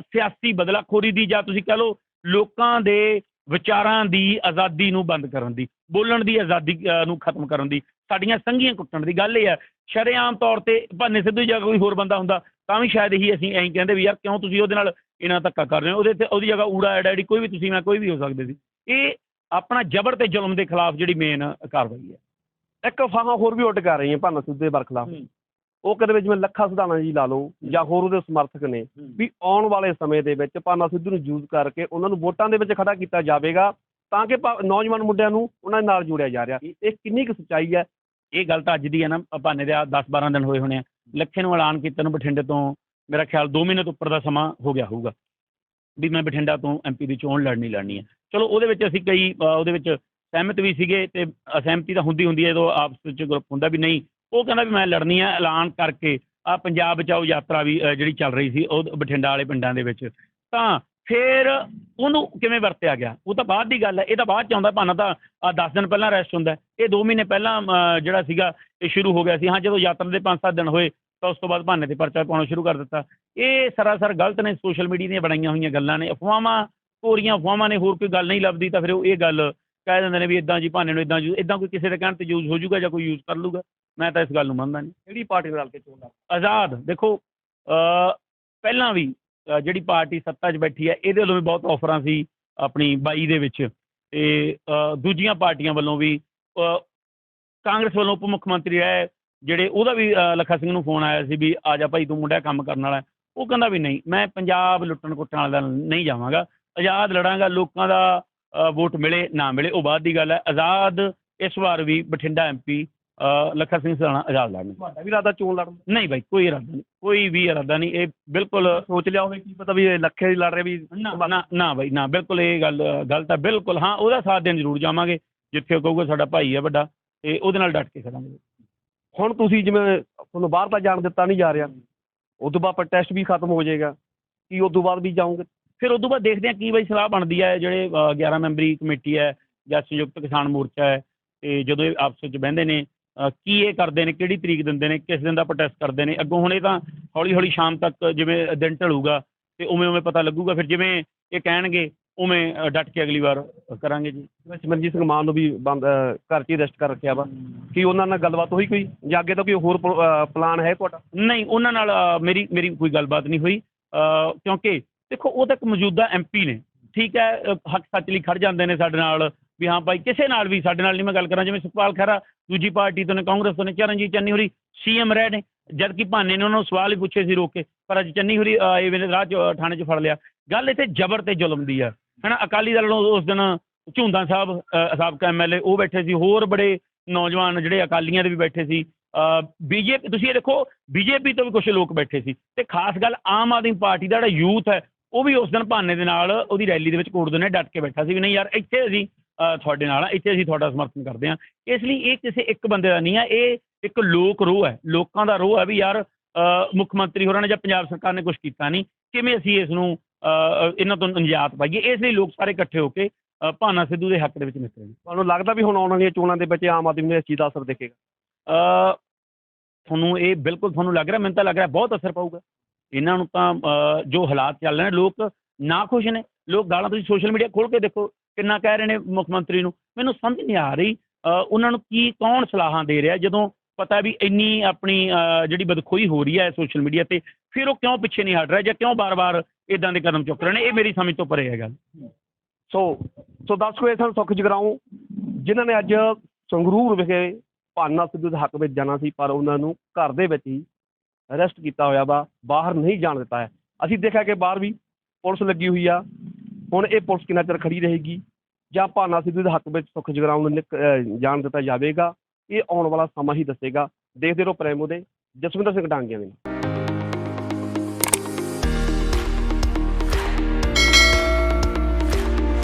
ਸਿਆਸੀ ਬਦਲਾਖੋਰੀ ਦੀ ਜਾਂ ਤੁਸੀਂ ਕਹ ਲਓ ਲੋਕਾਂ ਦੇ ਵਿਚਾਰਾਂ ਦੀ ਆਜ਼ਾਦੀ ਨੂੰ ਬੰਦ ਕਰਨ ਦੀ ਬੋਲਣ ਦੀ ਆਜ਼ਾਦੀ ਨੂੰ ਖਤਮ ਕਰਨ ਦੀ ਸਾਡੀਆਂ ਸੰਘੀਆਂ ਕੁੱਟਣ ਦੀ ਗੱਲ ਇਹ ਹੈ। ਸ਼ਰੇਆਮ ਤੌਰ ਤੇ ਭਾਨੇ ਸਿੱਧੂ ਜਗ੍ਹਾ ਕੋਈ ਹੋਰ ਬੰਦਾ ਹੁੰਦਾ ਤਾਂ ਵੀ ਸ਼ਾਇਦ ਇਹੀ ਅਸੀਂ ਐਂ ਕਹਿੰਦੇ ਵੀ ਯਾਰ ਕਿਉਂ ਤੁਸੀਂ ਉਹਦੇ ਨਾਲ ਇਹਨਾਂ ਧੱਕਾ ਕਰ ਰਹੇ ਹੋ? ਉਹਦੇ ਤੇ ਉਹਦੀ ਜਗ੍ਹਾ ਊੜਾ ਐਡਾ ਐਡੀ ਕੋਈ ਵੀ ਤੁਸੀਂ ਮੈਂ ਕੋਈ ਵੀ ਹੋ ਸਕਦੇ ਸੀ। ਇਹ ਆਪਣਾ ਜ਼ਬਰ ਤੇ ਜ਼ੁਲਮ ਦੇ ਖਿਲਾਫ ਜਿਹੜੀ ਮੇਨ ਕਾਰਵਾਈ ਹੈ। ਇੱਕ ਅਫਵਾਹਾਂ ਹੋਰ ਵੀ ਉੱਡ ਕਰ ਰਹੀਆਂ ਭਾਨਾ ਸਿੱਧੂ ਦੇ ਬਰਖਲਾਫ ਹੂੰ। ਉਹ ਕਹਿੰਦੇ ਵੀ ਜਿਵੇਂ ਲੱਖਾ ਸਿਧਾਣਾ ਜੀ ਲਾ ਲਓ ਜਾਂ ਹੋਰ ਉਹਦੇ ਸਮਰਥਕ ਨੇ ਵੀ ਆਉਣ ਵਾਲੇ ਸਮੇਂ ਦੇ ਵਿੱਚ ਭਾਨਾ ਸਿੱਧੂ ਨੂੰ ਯੂਜ਼ ਕਰਕੇ ਉਹਨਾਂ ਨੂੰ ਵੋਟਾਂ ਦੇ ਵਿੱਚ ਖੜਾ ਕੀਤਾ ਜਾਵੇਗਾ ਤਾਂ ਕਿ ਨੌਜਵਾਨ ਮੁੰਡਿਆਂ ਨੂੰ ਉਹਨਾਂ ਨਾਲ ਜੋੜਿਆ ਜਾ ਰਿਹਾ। ਇਹ ਕਿੰਨੀ ਕੁ ਸੱਚਾਈ ਹੈ? ਇਹ ਗੱਲ ਤਾਂ ਅੱਜ ਦੀ ਹੈ ਨਾ ਭਾਨੇ ਦੇ ਆ 10 12 ਦਿਨ ਹੋਏ ਹੋਣੇ ਆ। ਲੱਖੇ ਨੂੰ ਐਲਾਨ ਕੀਤਾ ਨੂੰ ਬਠਿੰਡੇ ਤੋਂ ਮੇਰਾ ਖਿਆਲ 2 ਮਹੀਨੇ ਤੋਂ ਉੱਪਰ ਦਾ ਸਮਾਂ ਹੋ ਗਿਆ ਹੋਊਗਾ। ਵੀ ਮੈਂ ਬਠਿੰਡਾ ਤੋਂ ਐਮਪੀ ਦੀ ਚੋਣ ਲੜਨੀ ਲੜਨੀ ਹੈ। ਚਲੋ ਉਹਦੇ ਵਿੱਚ ਅਸੀਂ ਕਈ ਉਹਦੇ ਵਿੱਚ ਸਹਿਮਤ ਵੀ ਸੀਗੇ ਤੇ ਅਸਹਿਮਤੀ ਤਾਂ ਹੁੰਦੀ ਹੁੰਦੀ ਹੈ ਜਦੋਂ ਆਪਸ ਵਿੱਚ ਗਰੁੱਪ ਹੁੰਦਾ ਵੀ ਨਹੀਂ ਉਹ ਕਹਿੰਦਾ ਵੀ ਮੈਂ ਲੜਨੀ ਹੈ ਐਲਾਨ ਕਰਕੇ ਆ ਪੰਜਾਬ ਬਚਾਓ ਯਾਤਰਾ ਵੀ ਜਿਹੜੀ ਚੱਲ ਰਹੀ ਸੀ, ਉਹ ਬਠਿੰਡਾ ਵਾਲੇ ਪਿੰਡਾਂ ਦੇ ਵਿੱਚ। ਤਾਂ ਫਿਰ ਉਹਨੂੰ ਕਿਵੇਂ ਵਰਤਿਆ ਗਿਆ? ਉਹ ਤਾਂ ਬਾਅਦ ਦੀ ਗੱਲ ਹੈ, ਇਹ ਤਾਂ ਬਾਅਦ ਚ ਆਉਂਦਾ, ਭਾਨਾ ਤਾਂ ਆ 10 ਦਿਨ ਪਹਿਲਾਂ ਅਰੈਸਟ ਹੁੰਦਾ ਇਹ 2 ਮਹੀਨੇ ਪਹਿਲਾਂ ਜਿਹੜਾ ਸੀਗਾ, ਇਹ ਸ਼ੁਰੂ ਹੋ ਗਿਆ ਸੀ। ਹਾਂ, ਜਦੋਂ ਯਾਤਰਾ ਦੇ 5-7 ਦਿਨ ਹੋਏ, ਤਾਂ ਉਸ ਤੋਂ ਬਾਅਦ ਭਾਨੇ ਤੇ ਪਰਚਾ ਪਾਉਣਾ ਸ਼ੁਰੂ ਕਰ ਦਿੱਤਾ। ਇਹ ਸਰਾਸਰ ਗਲਤ ਨੇ ਸੋਸ਼ਲ ਮੀਡੀਆ ਦੀਆਂ ਬਣਾਈਆਂ ਹੋਈਆਂ ਗੱਲਾਂ ਨੇ। ਅਫਵਾਹਾਂ ਕੋਰੀਆਂ ਅਫਵਾਹਾਂ ਨੇ, ਹੋਰ ਕੋਈ ਗੱਲ ਨਹੀਂ ਲੱਭਦੀ, ਤਾਂ ਫਿਰ ਉਹ ਇਹ ਗੱਲ ਕਹਿ ਦਿੰਦੇ ਨੇ ਵੀ ਇਦਾਂ ਜੀ, ਭਾਨੇ ਨੂੰ ਇਦਾਂ ਇਦਾਂ ਕੋਈ ਕਿਸੇ ਦੇ ਕਹਿਣ ਤੇ ਯੂਜ਼ ਹੋ ਜਾਊਗਾ ਜਾਂ ਕੋਈ ਯੂਜ਼ ਕਰ ਲੂਗਾ। ਮੈਂ ਤਾਂ ਇਸ ਗੱਲ ਨੂੰ ਮੰਨਦਾ ਨਹੀਂ। ਕਿਹੜੀ ਪਾਰਟੀ ਨਾਲ ਰਲ ਕੇ ਚੋਣ ਆਜ਼ਾਦ। ਦੇਖੋ ਪਹਿਲਾਂ ਵੀ ਜਿਹੜੀ ਪਾਰਟੀ ਸੱਤਾ 'ਚ ਬੈਠੀ ਹੈ ਇਹਦੇ ਵੱਲੋਂ ਵੀ ਬਹੁਤ ਆਫਰਾਂ ਸੀ ਆਪਣੀ 22 ਦੇ ਵਿੱਚ। ਤੇ ਦੂਜੀਆਂ ਪਾਰਟੀਆਂ ਵੱਲੋਂ ਵੀ ਕਾਂਗਰਸ ਵੱਲੋਂ ਉਪ ਮੁੱਖ ਮੰਤਰੀ ਹੈ ਜਿਹੜੇ ਉਹਦਾ ਵੀ ਲੱਖਾ ਸਿੰਘ ਨੂੰ ਫੋਨ ਆਇਆ ਸੀ ਵੀ ਆ ਜਾ ਭਾਈ ਤੂੰ ਮੁੰਡਾ ਕੰਮ ਕਰਨ ਵਾਲਾ। ਉਹ ਕਹਿੰਦਾ ਵੀ ਨਹੀਂ ਮੈਂ ਪੰਜਾਬ ਲੁੱਟਣ ਕੁੱਟਣ ਵਾਲਾ ਨਹੀਂ ਜਾਵਾਂਗਾ। ਆਜ਼ਾਦ ਲੜਾਂਗਾ ਲੋਕਾਂ ਦਾ ਵੋਟ ਮਿਲੇ ਨਾ ਮਿਲੇ ਉਹ ਬਾਅਦ ਦੀ ਗੱਲ ਹੈ। ਆਜ਼ਾਦ ਇਸ ਵਾਰ ਵੀ ਬਠਿੰਡਾ ਐਮਪੀ ਲੱਖਾ ਸਿੰਘ ਸਰਾਣਾ ਆਜ਼ਾਦ ਲੜਨਗੇ ਤੁਹਾਡਾ ਵੀ ਇਰਾਦਾ ਚੋਣ ਲੜਨ? ਨਹੀਂ ਬਾਈ ਕੋਈ ਇਰਾਦਾ ਨਹੀਂ। ਕੋਈ ਵੀ ਇਰਾਦਾ ਨਹੀਂ। ਇਹ ਬਿਲਕੁਲ ਸੋਚ ਲਿਆ ਹੋਵੇ ਕੀ ਪਤਾ ਵੀ ਇਹ ਲੱਖੇ ਦੀ ਲੜ ਰਹੇ ਵੀ ਨਾ ਨਾ ਬਾਈ ਨਾ। ਬਿਲਕੁਲ ਇਹ ਗੱਲ ਗਲਤ ਹੈ ਬਿਲਕੁਲ ਹਾਂ ਉਹਦਾ ਸਾਥ ਦੇਣ ਜ਼ਰੂਰ ਜਾਵਾਂਗੇ ਜਿੱਥੇ ਕਹੂਗਾ ਸਾਡਾ ਭਾਈ ਹੈ ਵੱਡਾ ਤੇ ਉਹਦੇ ਨਾਲ ਡਟ ਕੇ ਖੜਾਂਗੇ। ਹੁਣ ਤੁਸੀਂ ਜਿਵੇਂ ਤੁਹਾਨੂੰ ਬਾਹਰ ਤਾਂ ਜਾਣ ਦਿੱਤਾ ਨਹੀਂ ਜਾ ਰਿਹਾ ਉਦੋਂ ਬਾਅਦ ਪ੍ਰੋਟੈਸਟ ਵੀ ਖਤਮ ਹੋ ਜਾਏਗਾ। ਕੀ ਉਦੋਂ ਬਾਅਦ ਵੀ ਜਾਓਗੇ? ਫਿਰ ਉਦੋਂ ਬਾਅਦ ਦੇਖਦੇ ਹਾਂ ਕੀ ਬਾਈ ਸਲਾਹ ਬਣਦੀ ਹੈ ਜਿਹੜੇ ਅ, 11 ਮੈਂਬਰੀ ਕਮੇਟੀ ਹੈ ਜਾਂ ਸੰਯੁਕਤ ਕਿਸਾਨ ਮੋਰਚਾ ਹੈ ਤੇ ਜਦੋਂ ਇਹ ਆਪਸ ਵਿੱਚ ਬਹਿੰਦੇ ਨੇ ਕੀ ਇਹ ਕਰਦੇ ਨੇ ਕਿਹੜੀ ਤਰੀਕ ਦਿੰਦੇ ਨੇ ਕਿਸ ਦਿਨ ਦਾ ਪ੍ਰੋਟੈਸਟ ਕਰਦੇ ਨੇ? ਅੱਗੋਂ ਹੁਣ ਇਹ ਤਾਂ ਹੌਲੀ ਹੌਲੀ ਸ਼ਾਮ ਤੱਕ ਜਿਵੇਂ ਦਿਨ ਢਲੂਗਾ ਤੇ ਉਵੇਂ ਉਵੇਂ ਪਤਾ ਲੱਗੂਗਾ। ਫਿਰ ਜਿਵੇਂ ਇਹ ਕਹਿਣਗੇ ਉਵੇਂ ਡਟ ਕੇ ਅਗਲੀ ਵਾਰ ਕਰਾਂਗੇ ਜੀ। ਸਿਮਰਨਜੀਤ ਸਿੰਘ ਮਾਨ ਨੂੰ ਵੀ ਬੰਦ ਘਰ 'ਚ ਹੀ ਅਰੈਸਟ ਕਰ ਰੱਖਿਆ ਵਾ। ਕੀ ਉਹਨਾਂ ਨਾਲ ਗੱਲਬਾਤ ਹੋਈ ਕੋਈ? ਜਾਂ ਅੱਗੇ ਤੋਂ ਕੋਈ ਹੋਰ ਪਲਾਨ ਹੈ ਤੁਹਾਡਾ? ਨਹੀਂ ਉਹਨਾਂ ਨਾਲ ਮੇਰੀ ਮੇਰੀ ਕੋਈ ਗੱਲਬਾਤ ਨਹੀਂ ਹੋਈ। ਕਿਉਂਕਿ ਦੇਖੋ ਉਹ ਤਾਂ ਇੱਕ ਮੌਜੂਦਾ ਐਮਪੀ ਨੇ। ਠੀਕ ਹੈ ਹੱਕ ਸੱਚ ਲਈ ਖੜ ਜਾਂਦੇ ਨੇ ਸਾਡੇ ਨਾਲ। ਵੀ ਹਾਂ ਭਾਈ ਕਿਸੇ ਨਾਲ ਵੀ ਸਾਡੇ ਨਾਲ ਨਹੀਂ ਮੈਂ ਗੱਲ ਕਰਾਂ ਜਿਵੇਂ ਸੁਖਪਾਲ ਖਹਿਰਾ ਦੂਜੀ ਪਾਰਟੀ ਤੋਂ ਨੇ ਕਾਂਗਰਸ ਤੋਂ ਨੇ ਚਰਨਜੀਤ ਚੰਨੀ ਹੋਰੀ ਸੀਐਮ ਰਹੇ ਨੇ ਜਦ ਕਿ ਭਾਨੇ ਨੇ ਉਹਨਾਂ ਨੂੰ ਸਵਾਲ ਹੀ ਪੁੱਛੇ ਸੀ ਰੋਕ ਕੇ ਪਰ ਅੱਜ ਚੰਨੀ ਹੋਰੀ ਆਏ ਵੇਲੇ ਰਾਹ 'ਚ ਥਾਣੇ 'ਚ ਫੜ ਲਿਆ। ਗੱਲ ਇੱਥੇ ਜ਼ਬਰ ਤੇ ਜ਼ੁਲਮ ਦੀ ਆ। ਹੈਨਾ ਅਕਾਲੀ ਦਲ ਨੂੰ ਉਸ ਦਿਨ ਝੁੰਦਾ ਸਾਹਿਬ ਅ, ਸਾਬਕਾ ਐਮਐਲਏ ਉਹ ਬੈਠੇ ਸੀ ਹੋਰ ਬੜੇ ਨੌਜਵਾਨ ਜਿਹੜੇ ਅਕਾਲੀਆਂ ਦੇ ਵੀ ਬੈਠੇ ਸੀ। ਬੀਜੇਪੀ ਤੁਸੀਂ ਇਹ ਦੇਖੋ ਬੀਜੇਪੀ ਤੋਂ ਵੀ ਕੁਝ ਲੋਕ ਬੈਠੇ ਸੀ। ਤੇ ਖਾਸ ਗੱਲ ਆਮ ਆਦਮੀ ਪਾਰਟੀ ਦਾ ਜਿਹੜਾ ਯੂਥ ਹੈ ਉਹ ਵੀ ਉਸ ਦਿਨ ਭਾਨੇ ਦੇ ਨਾਲ ਉਹਦੀ ਰੈਲੀ ਦੇ ਵਿੱਚ ਕੋੜਦੇ ਨੇ ਡਟ ਕੇ ਬੈਠਾ ਸੀ ਵੀ ਨਹੀਂ ਯਾਰ ਇੱਥੇ ਅਸੀਂ ਤੁਹਾਡੇ ਨਾਲ ਆ ਇੱਥੇ ਅਸੀਂ ਤੁਹਾਡਾ ਸਮਰਥਨ ਕਰਦੇ ਹਾਂ। ਇਸ ਲਈ ਇਹ ਕਿਸੇ ਇੱਕ ਬੰਦੇ ਦਾ ਨਹੀਂ ਹੈ ਇਹ ਇੱਕ ਲੋਕ ਰੋਹ ਹੈ ਲੋਕਾਂ ਦਾ ਰੋਹ ਹੈ ਵੀ ਯਾਰ ਮੁੱਖ ਮੰਤਰੀ ਹੋਰਾਂ ਨੇ ਜਾਂ ਪੰਜਾਬ ਸਰਕਾਰ ਨੇ ਕੁਝ ਕੀਤਾ ਨਹੀਂ ਕਿਵੇਂ ਅਸੀਂ ਇਸ ਨੂੰ ਇਹਨਾਂ ਤੋਂ ਨਿਜਾਤ ਪਾਈਏ? ਇਸ ਲਈ ਲੋਕ ਸਾਰੇ ਇਕੱਠੇ ਹੋ ਕੇ ਭਾਨਾ ਸਿੱਧੂ ਦੇ ਹੱਕ ਦੇ ਵਿੱਚ ਨਿਕਲੇ ਤੁਹਾਨੂੰ ਲੱਗਦਾ ਵੀ ਹੁਣ ਆਉਣ ਵਾਲੀਆਂ ਚੋਣਾਂ ਦੇ ਵਿੱਚ ਆਮ ਆਦਮੀ ਨੂੰ ਇਸ ਚੀਜ਼ ਦਾ ਅਸਰ ਦੇਖੇਗਾ? ਤੁਹਾਨੂੰ ਇਹ ਬਿਲਕੁਲ ਤੁਹਾਨੂੰ ਲੱਗ ਰਿਹਾ ਮੈਨੂੰ ਤਾਂ ਲੱਗ ਰਿਹਾ ਬਹੁਤ ਅਸਰ ਪਊਗਾ। ਇਹਨਾਂ ਨੂੰ ਤਾਂ ਜੋ ਹਾਲਾਤ ਚੱਲ ਰਹੇ ਨੇ ਲੋਕ ਨਾ ਖੁਸ਼ ਨੇ। ਲੋਕ ਗਾਲਾਂ ਤੁਸੀਂ ਸੋਸ਼ਲ ਮੀਡੀਆ ਖੋਲ ਕੇ ਦੇਖੋ। ਕਿੰਨਾ ਕਹਿ ਰਹੇ ਨੇ ਮੁੱਖ ਮੰਤਰੀ ਨੂੰ? ਮੈਨੂੰ ਸਮਝ ਨਹੀਂ ਆ ਰਹੀ ਉਹਨਾਂ ਨੂੰ ਕੀ, ਕੌਣ ਸਲਾਹਾਂ ਦੇ ਰਿਹਾ? ਜਦੋਂ ਪਤਾ ਵੀ ਇੰਨੀ ਆਪਣੀ ਜਿਹੜੀ ਬਦਖੋਈ ਹੋ ਰਹੀ ਹੈ ਸੋਸ਼ਲ ਮੀਡੀਆ ਤੇ, ਫਿਰ ਉਹ ਕਿਉਂ ਪਿੱਛੇ ਨਹੀਂ ਹਟ ਰਿਹਾ ਜਾਂ ਕਿਉਂ ਬਾਰ-ਬਾਰ ਇਦਾਂ ਦੇ ਕਦਮ ਚੁੱਕ ਰਹੇ ਨੇ? ਇਹ ਮੇਰੀ ਸਮਝ ਤੋਂ ਪਰੇ ਹੈ ਗੱਲ। ਸੋ ਸੋ ਦੱਸ ਇਹ ਸਾਨੂੰ ਸੁੱਖ ਜਗਰਾਉਂ ਜਿਨ੍ਹਾਂ ਨੇ ਅੱਜ ਸੰਗਰੂਰ ਵਿਖੇ ਭਾਨਾ ਸਿੱਧੂ ਦੇ ਹੱਕ ਵਿੱਚ ਜਾਣਾ ਸੀ, ਪਰ ਉਹਨਾਂ ਨੂੰ ਘਰ ਦੇ ਵਿੱਚ ਹੀ ਅਰੈਸਟ ਕੀਤਾ ਹੋਇਆ ਵਾ, ਬਾਹਰ ਨਹੀਂ ਜਾਣ ਦਿੱਤਾ ਹੈ। ਅਸੀਂ ਦੇਖਿਆ ਕਿ ਬਾਹਰ ਵੀ ਪੁਲਿਸ ਲੱਗੀ ਹੋਈ ਆ। ਹੁਣ ਇਹ ਪੁਲਿਸ ਕਿੰਨਾ ਚਿਰ ਖੜੀ ਰਹੇਗੀ? ਜਾਂ ਭਾਨਾ ਸਿੱਧੂ ਦੇ ਹੱਕ ਵਿੱਚ ਸੁੱਖ ਜਗਰਾਉਂ ਨੂੰ ਨਿਕ- ਜਾਣ ਦਿੱਤਾ ਜਾਵੇਗਾ? ਇਹ ਆਉਣ ਵਾਲਾ ਸਮਾਂ ਹੀ ਦੱਸੇਗਾ। ਦੇਖਦੇ ਰਹੋ ਪ੍ਰੇਮੋ ਦੇ। ਜਸਵਿੰਦਰ ਸਿੰਘ ਡਾਂਗੀਆਂ ਦੇ